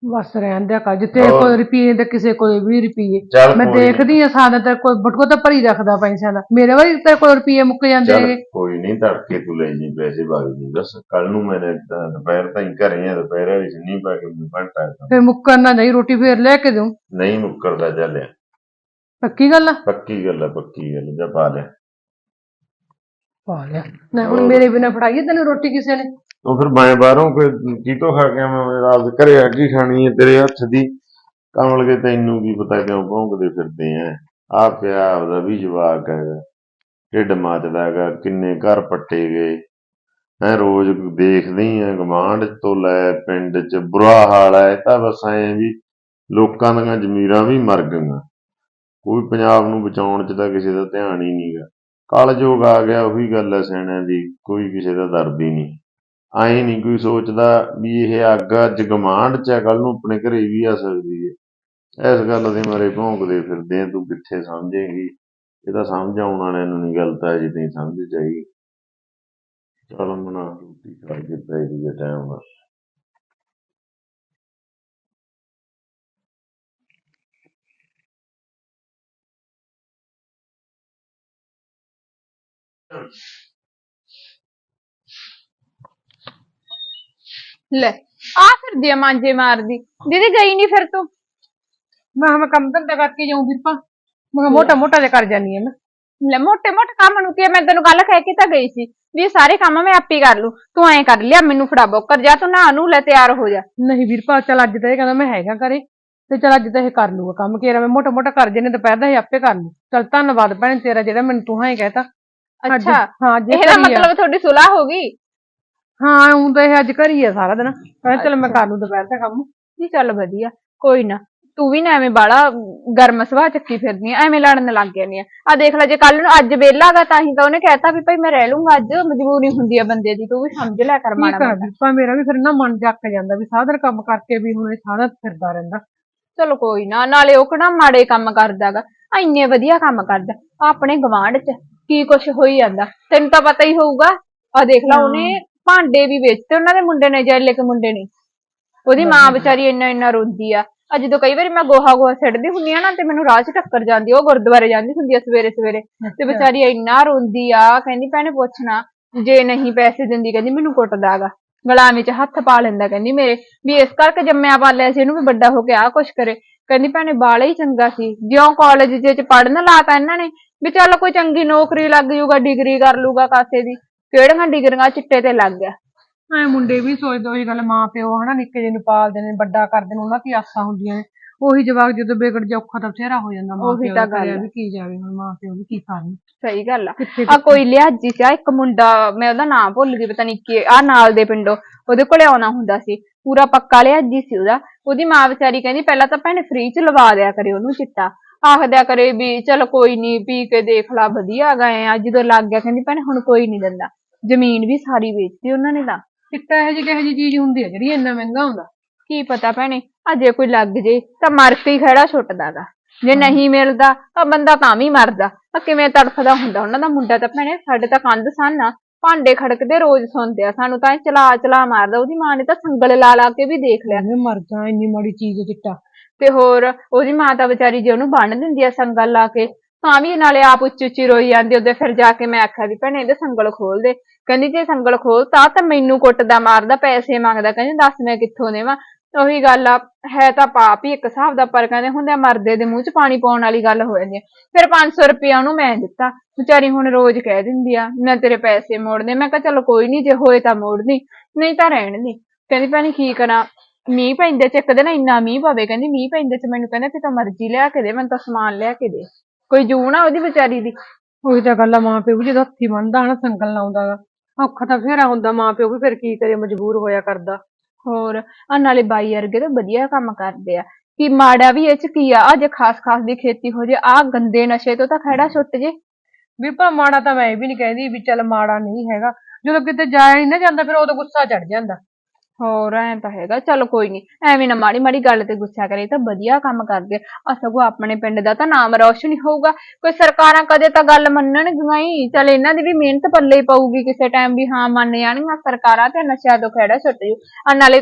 ਬਸ ਰਹਿਣ ਦਿਆ ਕਰ ਜਿੱਤੇ ਹੋਰ। ਕੋਈ ਰੁਪਈਏ ਤੇ ਕਿਸੇ ਕੋਲ ਵੀ ਰੁਪਈਏ। ਚੱਲ ਮੈਂ ਕੋਈ ਨੀ। ਦੇਖਦੀ ਆ ਸਾਦਾ ਤੇ ਕੋਈ ਬਟੂਆ ਤਾਂ ਭਰੀ ਰੱਖਦਾ ਪੈਸਿਆਂ ਦਾ। ਮੇਰੇ ਵਾਰੀ ਤੇ ਕੋਈ ਰੁਪਈਏ ਮੁੱਕ ਜਾਂਦੇ ਚੱਲ ਹੈਗੇ ਕੋਈ ਨਹੀਂ ਤੜਕੇ ਤੂੰ ਲੈ ਜੀ ਪੈਸੇ ਵਗ ਜੀ। ਬਸ ਕੱਲ ਨੂੰ ਤਾਂ ਦੁਪਹਿਰ ਤਾਈਂ ਘਰੇ ਆ ਦੁਪਹਿਰ ਵਿੱਚ ਨਹੀਂ ਪਾ ਕੇ ਮੈਨੂੰ ਘੰਟਾ। ਫਿਰ ਮੁੱਕਰ ਨਾ ਜਾਈ ਰੋਟੀ ਫੇਰ ਲੈ ਕੇ ਦਊਂ। ਨਹੀਂ ਮੁੱਕਰਦਾ ਚੱਲਿਆ ਪੱਕੀ ਗੱਲ ਆ? ਪੱਕੀ ਗੱਲ ਹੈ ਪੱਕੀ ਗੱਲ ਜਾ ਪਾ ਲੈ ਪਾ ਲਿਆ। ਨਾ ਹੁਣ ਹੋਰ। ਮੇਰੇ ਬਿਨਾ ਫੜਾਈਏ ਤੈਨੂੰ ਰੋਟੀ ਕਿਸੇ ਨੇ? ਉਹ ਫਿਰ ਮੈਂ ਬਾਹਰੋਂ ਕੋਈ ਕਿਤੋਂ ਖਾ ਕੇ ਆਵਾਂ, ਮੈਂ ਰਾਤ ਘਰੇ ਆ ਕੀ ਖਾਣੀ ਹੈ ਤੇਰੇ ਹੱਥ ਦੀ। ਕਮਲ ਕੇ ਤੈਨੂੰ ਕੀ ਪਤਾ ਕਿਉਂ ਭੌਂਕਦੇ ਫਿਰਦੇ ਆ ਆ ਪਿਆ ਆਪਦਾ ਵੀ ਜਵਾਕ ਹੈਗਾ ਢਿੱਡ ਮੱਚਦਾ ਹੈਗਾ, ਕਿੰਨੇ ਘਰ ਪੱਟੇ ਗਏ। ਮੈਂ ਰੋਜ਼ ਦੇਖਦੀ ਆ ਗਵਾਂਢ ਤੋਂ ਲੈ ਪਿੰਡ 'ਚ ਬੁਰਾ ਹਾਲ ਹੈ ਤਾਂ ਬਸ ਐ ਵੀ ਲੋਕਾਂ ਦੀਆਂ ਜ਼ਮੀਰਾਂ ਵੀ ਮਰ ਗਈਆਂ। ਕੋਈ ਪੰਜਾਬ ਨੂੰ ਬਚਾਉਣ 'ਚ ਤਾਂ ਕਿਸੇ ਦਾ ਧਿਆਨ ਹੀ ਨਹੀਂਗਾ ਕਲਯੁਗ ਆ ਗਿਆ, ਉਹੀ ਗੱਲ ਹੈ ਸਿਆਣਿਆਂ ਦੀ, ਕੋਈ ਕਿਸੇ ਦਾ ਦਰਦ ਹੀ ਨਹੀਂ। ਆਏ ਨਹੀਂ ਕੋਈ ਸੋਚਦਾ ਵੀ ਇਹ ਅੱਗ ਅੱਜ ਗਮਾਂਡ ਚ ਕੱਲ ਨੂੰ ਆਪਣੇ ਘਰੇ ਵੀ ਆ ਸਕਦੀ ਹੈ ਇਸ ਗੱਲ ਦੇ ਮਾਰੇ ਭੌਂਕਦੇ ਫਿਰਦੇ ਆ, ਤੂੰ ਕਿੱਥੇ ਸਮਝੇਂਗੀ? ਇਹ ਤਾਂ ਸਮਝ ਆਉਣ ਵਾਲਿਆਂ ਨੂੰ ਨਹੀਂ ਗੱਲ ਤਾਂ ਅਜੇ ਨਹੀਂ ਸਮਝ ਚਾਹੀ ਚਲ ਮਨਾ, ਰੋਟੀ ਖਾ ਕੇ ਪੈ ਗਈ ਟਾਈਮ ਨਾਲ ਲੈ ਆ ਫਿਰਦੀ ਆ ਮਾਂਜੇ ਮਾਰਦੀ। ਦੀਦੀ ਗਈ ਨਹੀਂ ਫਿਰ ਤੂੰ? ਮੈਂ ਕਿਹਾ ਮੈਂ ਕੰਮ ਧੰਦਾ ਕਰਕੇ ਜਾਊਂ ਵੀਰਪਾ ਮੈਂ ਕਿਹਾ ਮੋਟਾ ਮੋਟਾ ਜਿਹਾ ਕਰ ਜਾਨੀ ਆ ਮੈਂ। ਲੈ ਮੋਟੇ ਮੋਟੇ ਕੰਮ ਨੂੰ ਕੀ ਆ, ਮੈਂ ਤੈਨੂੰ ਕੱਲ ਕਹਿ ਕੇ ਤਾਂ ਗਈ ਸੀ ਵੀ ਇਹ ਸਾਰੇ ਕੰਮ ਮੈਂ ਆਪੇ ਕਰ ਲੂ ਤੂੰ ਐਂ ਕਰ ਲਿਆ ਮੈਨੂੰ ਫੜਾ ਬੋਕਰ ਜਾ ਤੂੰ ਨਹਾ ਨੂੰ ਲੈ ਤਿਆਰ ਹੋ ਜਾ। ਨਹੀਂ ਵੀਰਪਾ ਚੱਲ ਅੱਜ ਤਾਂ ਇਹ ਕਹਿੰਦਾ ਮੈਂ ਹੈਗਾ ਘਰੇ ਤੇ ਚੱਲ ਅੱਜ ਤਾਂ ਇਹ ਕਰ ਲੂਗਾ ਕੰਮ। ਕੇਰਾ ਮੈਂ ਮੋਟਾ ਮੋਟਾ ਕਰ ਜਨੇ ਦੁਪਹਿਰ ਦਾ ਇਹ ਆਪੇ ਕਰ ਲੂ ਚੱਲ ਧੰਨਵਾਦ ਭੈਣ ਤੇਰਾ ਜਿਹੜਾ ਮੈਨੂੰ ਤੂੰ ਹਾਂ ਹੀ ਕਹਿਤਾ। ਅੱਜ- ਅੱਛਾ ਹਾਂ ਇਹ ਇਹਦਾ। ਮਤਲਬ ਤੁਹਾਡੀ ਸੁਲਾਹ ਹੋ ਗਈ? ਹਾਂ ਉਹ ਤਾਂ ਇਹ ਅੱਜ ਘਰੀ ਆ ਸਾਰਾ ਦਿਨ। ਕਹਿੰਦਾ ਚੱਲ ਮੈਂ ਕਰ ਲੂ ਦੁਪਹਿਰ ਦਾ ਕੰਮ ਜੀ ਚੱਲ ਵਧੀਆ ਕੋਈ ਨਾ। ਤੂੰ ਵੀ ਨਾ ਐਵੇਂ ਬਾਲਾ ਗਰਮ ਸੁਭਾਅ ਚੱਕੀ ਫਿਰਦੀ ਆ ਐਵੇਂ ਲੜਨ ਲੱਗ ਜਾਂਦੀ ਆ। ਆ ਦੇਖ ਲੈ ਜੇ ਕੱਲ ਨੂੰ ਅੱਜ ਵਿਹਲਾਗਾ ਤਾਂ ਹੀ ਤਾਂ ਉਹਨੇ ਕਹਿਤਾ ਵੀ ਭਾਈ ਮੈਂ ਰਹਿ ਲੂੰਗਾ ਅੱਜ ਮਜਬੂਰੀ ਹੁੰਦੀ ਆ ਬੰਦੇ ਦੀ ਤੂੰ ਵੀ ਸਮਝ ਲਿਆ ਕਰ ਮਾੜਾ ਮੋਟਾ। ਵੀਰਪਾ ਮੇਰਾ ਵੀ ਫਿਰ ਨਾ ਮਨ ਜੱਕ ਜਾਂਦਾ ਵੀ ਦਿਨ ਕੰਮ ਕਰਕੇ ਵੀ ਹੁਣ ਇਹ ਸਾਰਾ ਫਿਰਦਾ ਰਹਿੰਦਾ। ਚਲੋ ਕੋਈ ਨਾ ਨਾਲੇ ਉਹ ਕਿਹੜਾ ਮਾੜੇ ਕੰਮ ਕਰਦਾਗਾ ਇੰਨੇ ਵਧੀਆ ਕੰਮ ਕਰਦਾ ਆਪਣੇ ਗਵਾਂਢ ਚ ਕੀ ਕੁਛ ਹੋਈ ਜਾਂਦਾ ਤੈਨੂੰ ਤਾਂ ਪਤਾ ਹੀ ਹੋਊਗਾ। ਆ ਦੇਖ ਲੈ ਉਹਨੇ ਭਾਂਡੇ ਵੀ ਵੇਚਤੇ ਉਹਨਾਂ ਦੇ ਮੁੰਡੇ ਨੇ ਜੈਲੇ ਕੇ ਮੁੰਡੇ ਨੇ। ਉਹਦੀ ਮਾਂ ਵਿਚਾਰੀ ਇੰਨਾ ਇੰਨਾ ਰੋਂਦੀ ਆ। ਆ ਜਦੋਂ ਕਈ ਵਾਰੀ ਮੈਂ ਗੋਹਾ ਗੋਹਾ ਸਿੱਟਦੀ ਹੁੰਦੀ ਆ ਨਾ ਤੇ ਮੈਨੂੰ ਰਾਹ 'ਚ ਟੱਕਰ ਜਾਂਦੀ ਆ, ਉਹ ਗੁਰਦੁਆਰੇ ਜਾਂਦੀ ਹੁੰਦੀ ਆ ਸਵੇਰੇ ਸਵੇਰੇ। ਤੇ ਵਿਚਾਰੀ ਇੰਨਾ ਰੋਂਦੀ ਆ ਕਹਿੰਦੀ ਭੈਣੇ ਪੁੱਛਣਾ ਜੇ ਨਹੀਂ ਪੈਸੇ ਦਿੰਦੀ ਕਹਿੰਦੀ ਮੈਨੂੰ ਕੁੱਟਦਾਗਾ ਗਲਾਂ ਵਿੱਚ ਹੱਥ ਪਾ ਲੈਂਦਾ ਕਹਿੰਦੀ ਮੇਰੇ। ਵੀ ਇਸ ਕਰਕੇ ਜੰਮਿਆ ਪਾਲਿਆ ਸੀ ਇਹਨੂੰ ਵੀ ਵੱਡਾ ਹੋ ਕੇ ਆ ਕੁਛ ਕਰੇ। ਕਹਿੰਦੀ ਭੈਣੇ ਬਾਲਾ ਹੀ ਚੰਗਾ ਸੀ। ਜਿਉਂ ਕਾਲਜ ਜੇ ਚ ਪੜਨ ਲਾਤਾ ਇਹਨਾਂ ਨੇ ਵੀ ਚੱਲ ਕੋਈ ਚੰਗੀ ਨੌਕਰੀ ਲੱਗ ਜੂਗਾ ਡਿਗਰੀ ਕਰ ਲੂਗਾ ਕਾਸੇ ਦੀ। ਕਿਹੜੀਆਂ ਡਿਗਰੀਆਂ ਚਿੱਟੇ ਤੇ ਲੱਗ ਗਿਆ? ਐ ਮੁੰਡੇ ਵੀ ਸੋਚਦੇ ਉਹੀ ਗੱਲ ਮਾਂ ਪਿਓ ਹਨਾ ਨਿੱਕੇ ਜਿਹੇ ਨੂੰ ਪਾਲਦੇ ਨੇ ਵੱਡਾ ਕਰਦੇ ਨੇ ਉਹਨਾਂ ਦੀ ਆਸਾਂ ਹੁੰਦੀਆਂ ਨੇ। ਉਹੀ ਜਵਾਕ ਜਦੋਂ ਵਿਗੜ ਜਾ ਔਖਾ ਤਾਂ ਬਥੇਰਾ ਹੋ ਜਾਂਦਾ ਮਾਂ ਉਹੀ ਪਿਓ ਤਾਂ ਦਾ ਕਰਿਆ ਵੀ ਕੀ ਜਾਵੇ ਹੁਣ ਮਾਂ ਪਿਓ ਵੀ ਕੀ ਕਰਨ ਸਹੀ ਗੱਲ ਆ। ਕਿੱਥੇ ਆ ਕੋਈ ਲਿਆਜੀ ਆ ਇੱਕ ਮੁੰਡਾ ਮੈਂ ਉਹਦਾ ਨਾਮ ਭੁੱਲ ਗਈ ਪਤਾ ਨਹੀਂ ਕੀ ਆ ਨਾਲ ਦੇ ਪਿੰਡੋਂ ਉਹਦੇ ਕੋਲੇ ਆਉਣਾ ਹੁੰਦਾ ਸੀ। ਪੂਰਾ ਪੱਕਾ ਲਿਆਜੀ ਸੀ ਉਹਦਾ। ਉਹਦੀ ਮਾਂ ਵਿਚਾਰੀ ਕਹਿੰਦੀ ਪਹਿਲਾਂ ਤਾਂ ਭੈਣੇ ਫ੍ਰੀ ਚ ਲਵਾ ਦਿਆ ਕਰੇ ਉਹਨੂੰ ਚਿੱਟਾ। ਆਖਦਿਆ ਕਰੇ ਵੀ ਚਲ ਕੋਈ ਨਹੀਂ ਪੀ ਕੇ ਦੇਖ ਲਾ ਵਧੀਆ ਗਏ ਆ ਜਦੋਂ ਲੱਗ ਗਿਆ ਕਹਿੰਦੀ ਭੈਣੇ ਹੁਣ ਕੋਈ ਨਹੀਂ ਦਿੰਦਾ। ਜ਼ਮੀਨ ਵੀ ਸਾਰੀ ਵੇਚਤੀ ਉਹਨਾਂ ਨੇ ਤਾਂ। ਚਿੱਟਾ ਇਹੋ ਜਿਹੀ ਕਿਹੋ ਜਿਹੀ ਚੀਜ਼ ਹੁੰਦੀ ਹੈ ਜਿਹੜੀ ਇੰਨਾ ਮਹਿੰਗਾ ਹੁੰਦਾ? ਕੀ ਪਤਾ ਭੈਣੇ ਆ ਜੇ ਕੋਈ ਲੱਗ ਜੇ ਤਾਂ ਮਰ ਕੇ ਹੀ ਖੜਾ ਛੁੱਟਦਾਗਾ ਜੇ ਨਹੀਂ ਮਿਲਦਾ ਤਾਂ ਬੰਦਾ ਤਾਂ ਵੀ ਮਰਦਾ। ਆ ਕਿਵੇਂ ਤੜਫਦਾ ਹੁੰਦਾ? ਉਹਨਾਂ ਦਾ ਮੁੰਡਾ ਤਾਂ ਭੈਣੇ ਸਾਡੇ ਤਾਂ ਕੰਧ ਸਨ ਆ। ਭਾਂਡੇ ਖੜਕਦੇ ਰੋਜ਼ ਸੁਣਦੇ ਆ। ਸਾਨੂੰ ਤਾਂ ਇਹ ਚਲਾ ਚਲਾ ਮਾਰਦਾ। ਉਹਦੀ ਮਾਂ ਨੇ ਤਾਂ ਸੰਗਲ ਲਾ ਲਾ ਕੇ ਵੀ ਦੇਖ ਲਿਆ। ਐਵੇਂ ਮਰ ਜਾ ਇੰਨੀ ਮਾੜੀ ਚੀਜ਼ ਹੈ ਚਿੱਟਾ। ਤੇ ਹੋਰ ਉਹਦੀ ਮਾਂ ਤਾਂ ਵਿਚਾਰੀ ਜੇ ਉਹਨੂੰ ਬੰਨ ਦਿੰਦੀ ਆ ਸੰਗਲ ਲਾ ਕੇ ਤਾਂ ਵੀ ਨਾਲੇ ਆਪ ਉੱਚੀ ਉੱਚੀ ਰੋਈ ਜਾਂਦੀ, ਉਹਦੇ ਫਿਰ ਜਾ ਕੇ ਮੈਂ ਆਖਿਆ ਵੀ ਭੈਣੇ ਇਹਦੇ ਸੰਗਲ ਖੋਲ ਦੇ। ਕਹਿੰਦੀ ਜੇ ਸੰਗਲ ਖੋਲਤਾ ਤਾਂ ਮੈਨੂੰ ਕੁੱਟਦਾ, ਮਾਰਦਾ, ਪੈਸੇ ਮੰਗਦਾ, ਕਹਿੰਦੀ ਦੱਸ ਮੈਂ ਕਿੱਥੋਂ ਦੇਵਾਂ। ਉਹੀ ਗੱਲ ਆ, ਹੈ ਤਾਂ ਪਾਪ ਹੀ ਇੱਕ ਹਿਸਾਬ ਦਾ, ਪਰ ਕਹਿੰਦੇ ਹੁੰਦੇ ਮਰਦੇ ਦੇ ਮੂੰਹ 'ਚ ਪਾਣੀ ਪਾਉਣ ਵਾਲੀ ਗੱਲ ਹੋ ਜਾਂਦੀ ਆ। ਫਿਰ 500 ਰੁਪਇਆ ਉਹਨੂੰ ਮੈਂ ਦਿੱਤਾ। ਵਿਚਾਰੀ ਹੁਣ ਰੋਜ਼ ਕਹਿ ਦਿੰਦੀ ਆ ਮੈਂ ਤੇਰੇ ਪੈਸੇ ਮੋੜਨੇ। ਮੈਂ ਕਿਹਾ ਚਲੋ ਕੋਈ ਨਹੀਂ ਜੇ ਹੋਏ ਤਾਂ ਮੋੜਨੀ, ਨਹੀਂ ਤਾਂ ਰਹਿਣ ਦੀ। ਕਹਿੰਦੀ ਭੈਣੇ ਕੀ ਕਰਾਂ? ਮੀਂਹ ਪੈਂਦੇ ਚ ਇੱਕ ਦਿਨ ਇੰਨਾ ਮੀਂਹ ਪਵੇ, ਕਹਿੰਦੀ ਮੀਂਹ ਪੈਂਦੇ ਚ ਮੈਨੂੰ ਕਹਿੰਦੇ ਤੇ ਮਰਜ਼ੀ ਲਿਆ ਕੇ ਦੇ, ਮੈਨੂੰ ਤਾਂ ਸਮਾਨ ਲਿਆ ਕੇ ਦੇ। ਕੋਈ ਜੂਨ ਆ ਉਹਦੀ ਵਿਚਾਰੀ ਦੀ। ਉਹੀ ਤਾਂ ਗੱਲ ਆ ਮਾਂ ਪਿਓ ਵੀ ਜਦੋਂ ਹੱਥੀ ਬੰਨਦਾ ਹਨਾ ਸੰਗਲ ਲਾਉਂਦਾਗਾ ਔਖਾ ਤਾਂ ਬਥੇਰਾ ਹੁੰਦਾ ਮਾਂ ਪਿਓ ਵੀ ਫਿਰ ਕੀ ਕਰੇ ਮਜਬੂਰ ਹੋਇਆ ਕਰਦਾ। ਹੋਰ ਆ ਨਾਲੇ ਬਾਈ ਵਰਗੇ ਤਾਂ ਵਧੀਆ ਕੰਮ ਕਰਦੇ ਆ। ਕਿ ਮਾੜਾ ਵੀ ਇਹ ਚ ਕੀ ਆ ਆ ਜੇ ਖਾਸ ਖਾਸ ਦੀ ਖੇਤੀ ਹੋ ਜੇ ਆ ਗੰਦੇ ਨਸ਼ੇ ਤੋਂ ਤਾਂ ਖੜਾ ਛੁੱਟ ਜੇ। ਵੀ ਭਾ ਮਾੜਾ ਤਾਂ ਮੈਂ ਇਹ ਵੀ ਨਹੀਂ ਕਹਿੰਦੀ ਵੀ ਚੱਲ ਮਾੜਾ ਨਹੀਂ ਹੈਗਾ। ਜਦੋਂ ਕਿਤੇ ਜਾਇਆ ਨਹੀਂ ਨਾ ਜਾਂਦਾ ਫਿਰ ਉਦੋਂ ਗੁੱਸਾ ਚੜ ਜਾਂਦਾ। ਹੋਰ ਐਂ ਤਾਂ ਹੈਗਾ, ਚਲ ਕੋਈ ਨਹੀਂ ਐਵੇਂ ਨਾ ਮਾੜੀ ਮਾੜੀ ਗੱਲ ਤੇ ਗੁੱਸਾ ਕਰੇ, ਇਹ ਤਾਂ ਵਧੀਆ ਕੰਮ ਕਰਦੇ ਆ। ਸਗੋਂ ਆਪਣੇ ਪਿੰਡ ਦਾ ਤਾਂ ਨਾਮ ਰੌਸ਼ਨ ਹੀ ਹੋਊਗਾ। ਕੋਈ ਸਰਕਾਰਾਂ ਕਦੇ ਤਾਂ ਗੱਲ ਮੰਨਣਗੀਆਂ ਹੀ, ਚਲ ਇਹਨਾਂ ਦੀ ਵੀ ਮਿਹਨਤ ਪੱਲੇ ਹੀ ਪਊਗੀ ਕਿਸੇ ਟਾਈਮ ਵੀ, ਹਾਂ, ਮੰਨ ਜਾਣਗੀਆਂ ਸਰਕਾਰਾਂ ਤੇ ਨਸ਼ਿਆਂ ਤੋਂ ਖੜਾ ਛੁੱਟ ਜੂ। ਆ ਨਾਲੇ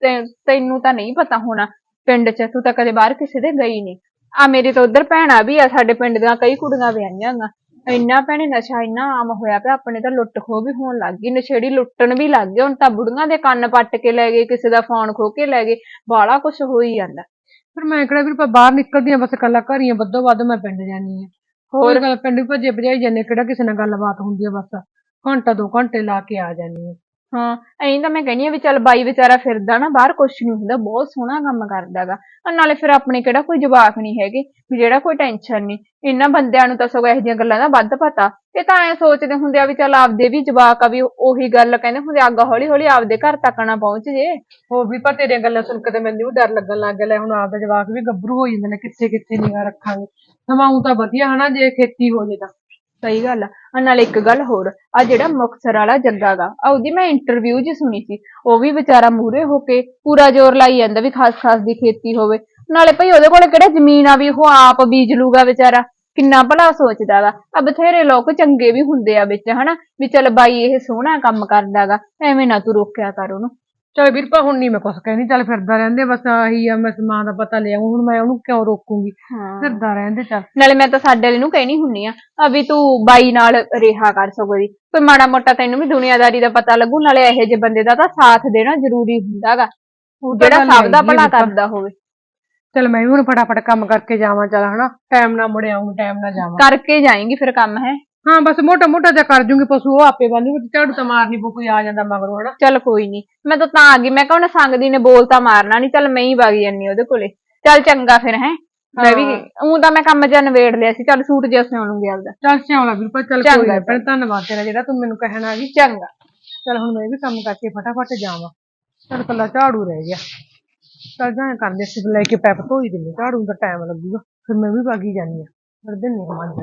ਤੈ- ਤੈਨੂੰ ਤਾਂ ਨਹੀਂ ਪਤਾ ਹੋਣਾ, ਪਿੰਡ 'ਚ ਤੂੰ ਤਾਂ ਕਦੇ ਬਾਹਰ ਕਿਸੇ ਦੇ ਗਈ ਨਹੀਂ ਆ ਮੇਰੇ ਤਾਂ ਉਧਰ ਭੈਣਾਂ ਵੀ ਆ, ਸਾਡੇ ਪਿੰਡ ਦੀਆਂ ਕਈ ਕੁੜੀਆਂ ਵਿਆਹੀਆਂ ਗਾ ਇੰਨਾ ਭੈਣੇ ਨਸ਼ਾ ਇੰਨਾ ਆਮ ਹੋਇਆ ਪਿਆ ਆਪਣੇ ਤਾਂ ਲੁੱਟ ਖੋਹ ਵੀ ਹੋਣ ਲੱਗ ਗਈ ਨਸ਼ੇੜੀ ਲੁੱਟਣ ਵੀ ਲੱਗ ਗਏ ਹੁਣ ਤਾਂ ਬੁੜੀਆਂ ਦੇ ਕੰਨ ਪੱਟ ਕੇ ਲੈ ਗਏ ਕਿਸੇ ਦਾ ਫੋਨ ਖੋ ਕੇ ਲੈ ਗਏ ਬਾਲਾ ਕੁਝ ਹੋ ਹੀ ਜਾਂਦਾ। ਫਿਰ ਮੈਂ ਕਿਹੜਾ ਵੀ ਆਪਾਂ ਬਾਹਰ ਨਿਕਲਦੀ ਆ ਬਸ ਇਕੱਲਾ ਘਰ ਹੀ ਆ ਵੱਧੋ ਵੱਧ ਮੈਂ ਪਿੰਡ ਜਾਨੀ ਆ ਹੋਰ ਗੱਲ ਪਿੰਡ ਵੀ ਭੱਜੇ ਭਜਾਈ ਜਾਂਦੇ ਕਿਹੜਾ ਕਿਸੇ ਨਾਲ ਗੱਲਬਾਤ ਹੁੰਦੀ ਆ ਬਸ। ਘੰਟਾ ਦੋ ਘੰਟੇ ਲਾ ਕੇ ਆ ਜਾਨੀ ਆ ਹਾਂ, ਐਂ ਤਾਂ ਮੈਂ ਕਹਿੰਦੀ ਆ ਵੀ ਚੱਲ ਬਾਈ ਵਿਚਾਰਾ ਫਿਰਦਾ ਨਾ, ਬਾਹਰ ਕੁਛ ਨਹੀਂ ਹੁੰਦਾ, ਬਹੁਤ ਸੋਹਣਾ ਕੰਮ ਕਰਦਾਗਾ ਨਾਲੇ ਫਿਰ ਆਪਣੇ ਕਿਹੜਾ ਕੋਈ ਜਵਾਕ ਨਹੀਂ ਹੈਗੇ, ਵੀ ਜਿਹੜਾ ਕੋਈ ਟੈਨਸ਼ਨ ਨਹੀਂ ਇਹਨਾਂ ਬੰਦਿਆਂ ਨੂੰ ਤਾਂ ਸਗੋਂ ਇਹੋ ਜਿਹੀਆਂ ਗੱਲਾਂ ਦਾ ਵੱਧ ਪਤਾ। ਇਹ ਤਾਂ ਐ ਸੋਚਦੇ ਹੁੰਦੇ ਆ ਵੀ ਚੱਲ ਆਪਦੇ ਵੀ ਜਵਾਕ ਆ, ਵੀ ਉਹੀ ਗੱਲ ਕਹਿੰਦੇ ਹੁੰਦੇ ਅੱਗ ਹੌਲੀ ਹੌਲੀ ਆਪਦੇ ਘਰ ਤੱਕ ਨਾ ਪਹੁੰਚ ਜੇ। ਹੋਰ ਵੀ ਪਰ ਤੇਰੀਆਂ ਗੱਲਾਂ ਸੁਣ ਕੇ ਤੇ ਮੈਨੂੰ ਵੀ ਡਰ ਲੱਗਣ ਲੱਗ ਗਿਆ, ਲੈ ਹੁਣ ਆਪਦਾ ਜਵਾਕ ਵੀ ਗੱਭਰੂ ਹੋ ਜਾਂਦੇ ਨੇ ਕਿੱਥੇ ਕਿੱਥੇ ਨਿਗਾਹ ਰੱਖਾਂਗੇ। ਸਮਾਂ ਤਾਂ ਵਧੀਆ ਹਨਾ, ਜੇ ਖੇਤੀ ਹੋ ਜੇ ਤਾਂ। ਸਹੀ ਗੱਲ ਆ। ਆਹ ਨਾਲੇ ਇੱਕ ਗੱਲ ਹੋਰ ਆ ਜਿਹੜਾ ਮੁਕਤਸਰ ਵਾਲਾ ਜੱਗਾ ਗਾ ਆ ਉਹਦੀ ਮੈਂ ਇੰਟਰਵਿਊ 'ਚ ਸੁਣੀ ਸੀ, ਉਹ ਵੀ ਵਿਚਾਰਾ ਮੂਰੇ ਹੋ ਕੇ ਪੂਰਾ ਜ਼ੋਰ ਲਾਈ ਜਾਂਦਾ ਵੀ ਖਾਸ ਖਾਸ ਦੀ ਖੇਤੀ ਹੋਵੇ। ਨਾਲੇ ਭਈ ਉਹਦੇ ਕੋਲ ਕਿਹੜਾ ਜ਼ਮੀਨ ਆ ਵੀ ਉਹ ਆਪ ਬੀਜ ਲੂਗਾ ਵਿਚਾਰਾ, ਕਿੰਨਾ ਭਲਾ ਸੋਚਦਾ ਵਾ ਆ ਬਥੇਰੇ ਲੋਕ ਚੰਗੇ ਵੀ ਹੁੰਦੇ ਆ ਵਿੱਚ, ਹਨਾ? ਵੀ ਚੱਲ ਬਾਈ ਇਹ ਸੋਹਣਾ ਕੰਮ ਕਰਦਾਗਾ ਐਵੇਂ ਨਾ ਤੂੰ ਰੋਕਿਆ ਕਰ ਉਹਨੂੰ। ਚਲ ਵੀਰਪਾ ਹੁਣ ਨਹੀਂ ਮੈਂ ਕੁਛ ਕਹਿੰਦੀ ਚੱਲ ਫਿਰਦਾ ਰਹਿੰਦੇ ਬਸ ਆਹੀ ਆ ਮੈਂ ਮਾਂ ਦਾ ਪਤਾ ਲਿਆ ਹੁਣ ਮੈਂ ਉਹਨੂੰ ਕਿਉਂ ਰੋਕੂੰਗੀ? ਫਿਰਦਾ ਰਹਿੰਦੇ ਚੱਲ। ਨਾਲੇ ਮੈਂ ਤਾਂ ਸਾਡੇ ਵਾਲੇ ਨੂੰ ਕਹਿਣੀ ਹੁੰਨੀ ਆ ਵੀ ਤੂੰ ਬਾਈ ਨਾਲ ਰਿਹਾ ਕਰ ਸਗੋਂ ਦੀ ਕੋਈ ਮਾੜਾ ਮੋਟਾ ਤੈਨੂੰ ਵੀ ਦੁਨੀਆਦਾਰੀ ਦਾ ਪਤਾ ਲੱਗੂ ਨਾਲੇ ਇਹੋ ਜਿਹੇ ਬੰਦੇ ਦਾ ਤਾਂ ਸਾਥ ਦੇਣਾ ਜ਼ਰੂਰੀ ਹੁੰਦਾਗਾ। ਤਾਂ ਜਿਹੜਾ ਗੱਲ ਸਭ ਦਾ ਹੈਗੀ ਆ ਭਲਾ। ਕਰਦਾ ਹੋਵੇ। ਚਲ ਮੈਂ ਵੀ ਹੁਣ ਫਟਾਫਟ ਕੰਮ ਕਰਕੇ ਜਾਵਾਂ ਚੱਲ ਹਨਾ। ਟਾਈਮ ਨਾਲ ਮੁੜ ਆਉਂਗੀ ਟਾਈਮ ਨਾਲ ਜਾਵਾਂ। ਕਰਕੇ ਜਾਏਂਗੀ ਫਿਰ ਕੰਮ ਹੈ? ਹਾਂ ਬਸ ਮੋਟਾ ਮੋਟਾ ਜਿਹਾ ਕਰ ਜੂੰਗੀ ਪਸ਼ੂ ਉਹ ਆਪੇ ਬੰਨੂਗੀ ਝਾੜੂ ਤਾਂ ਮਾਰਨੀ ਪਊ ਕੋਈ ਆ ਜਾਂਦਾ ਮਗਰੋਂ ਹਨਾ? ਚੱਲ ਕੋਈ ਨਹੀਂ ਮੈਂ ਤਾਂ ਤਾਂ ਆ ਗਈ ਮੈਂ ਕਿਹਾ ਉਹਨੇ ਸੰਗਦੀ ਨੇ ਬੋਲ ਤਾਂ ਮਾਰਨਾ ਨਹੀਂ ਚੱਲ ਮੈਂ ਹੀ ਵਗ ਜਾਨੀ ਉਹਦੇ ਕੋਲੇ। ਚੱਲ ਚੰਗਾ ਫਿਰ ਹੈ? ਮੈਂ ਵੀ ਉਹ ਤਾਂ ਮੈਂ ਕੰਮ ਜਿਹਾ ਨਵੇੜ ਲਿਆ ਸੀ ਚੱਲ ਸੂਟ ਜਿਹਾ ਸਿਉਣ ਲੂੰਗੀ ਆਪਦਾ ਚੱਲ ਸਿਆਉਣਾ ਵੀਰਪਾ ਚੱਲ ਕੋਈ ਨਹੀਂ ਪਰ ਧੰਨਵਾਦ ਤੇਰਾ ਜਿਹੜਾ ਤੂੰ ਮੈਨੂੰ ਕਹਿਣਾ ਵੀ ਚੰਗਾ। ਚੱਲ ਹੁਣ ਮੈਂ ਵੀ ਕੰਮ ਕਰਕੇ ਫਟਾਫਟ ਜਾਵਾਂ। ਚੱਲ ਕੱਲਾ ਝਾੜੂ ਰਹਿ ਗਿਆ। ਚੱਲ ਜਾਂ ਕਰਦੇ ਸੀ ਲੈ ਕੇ ਪੈਪ ਧੋਈ ਦਿੰਦੇ ਝਾੜੂ ਦਾ ਟਾਈਮ ਲੱਗੂਗਾ। ਫਿਰ ਮੈਂ ਵੀ ਬਾਗੀ ਜਾਨੀ ਆ ਫਿਰ ਦਿੰਨੀ ਆ ਮੰਨ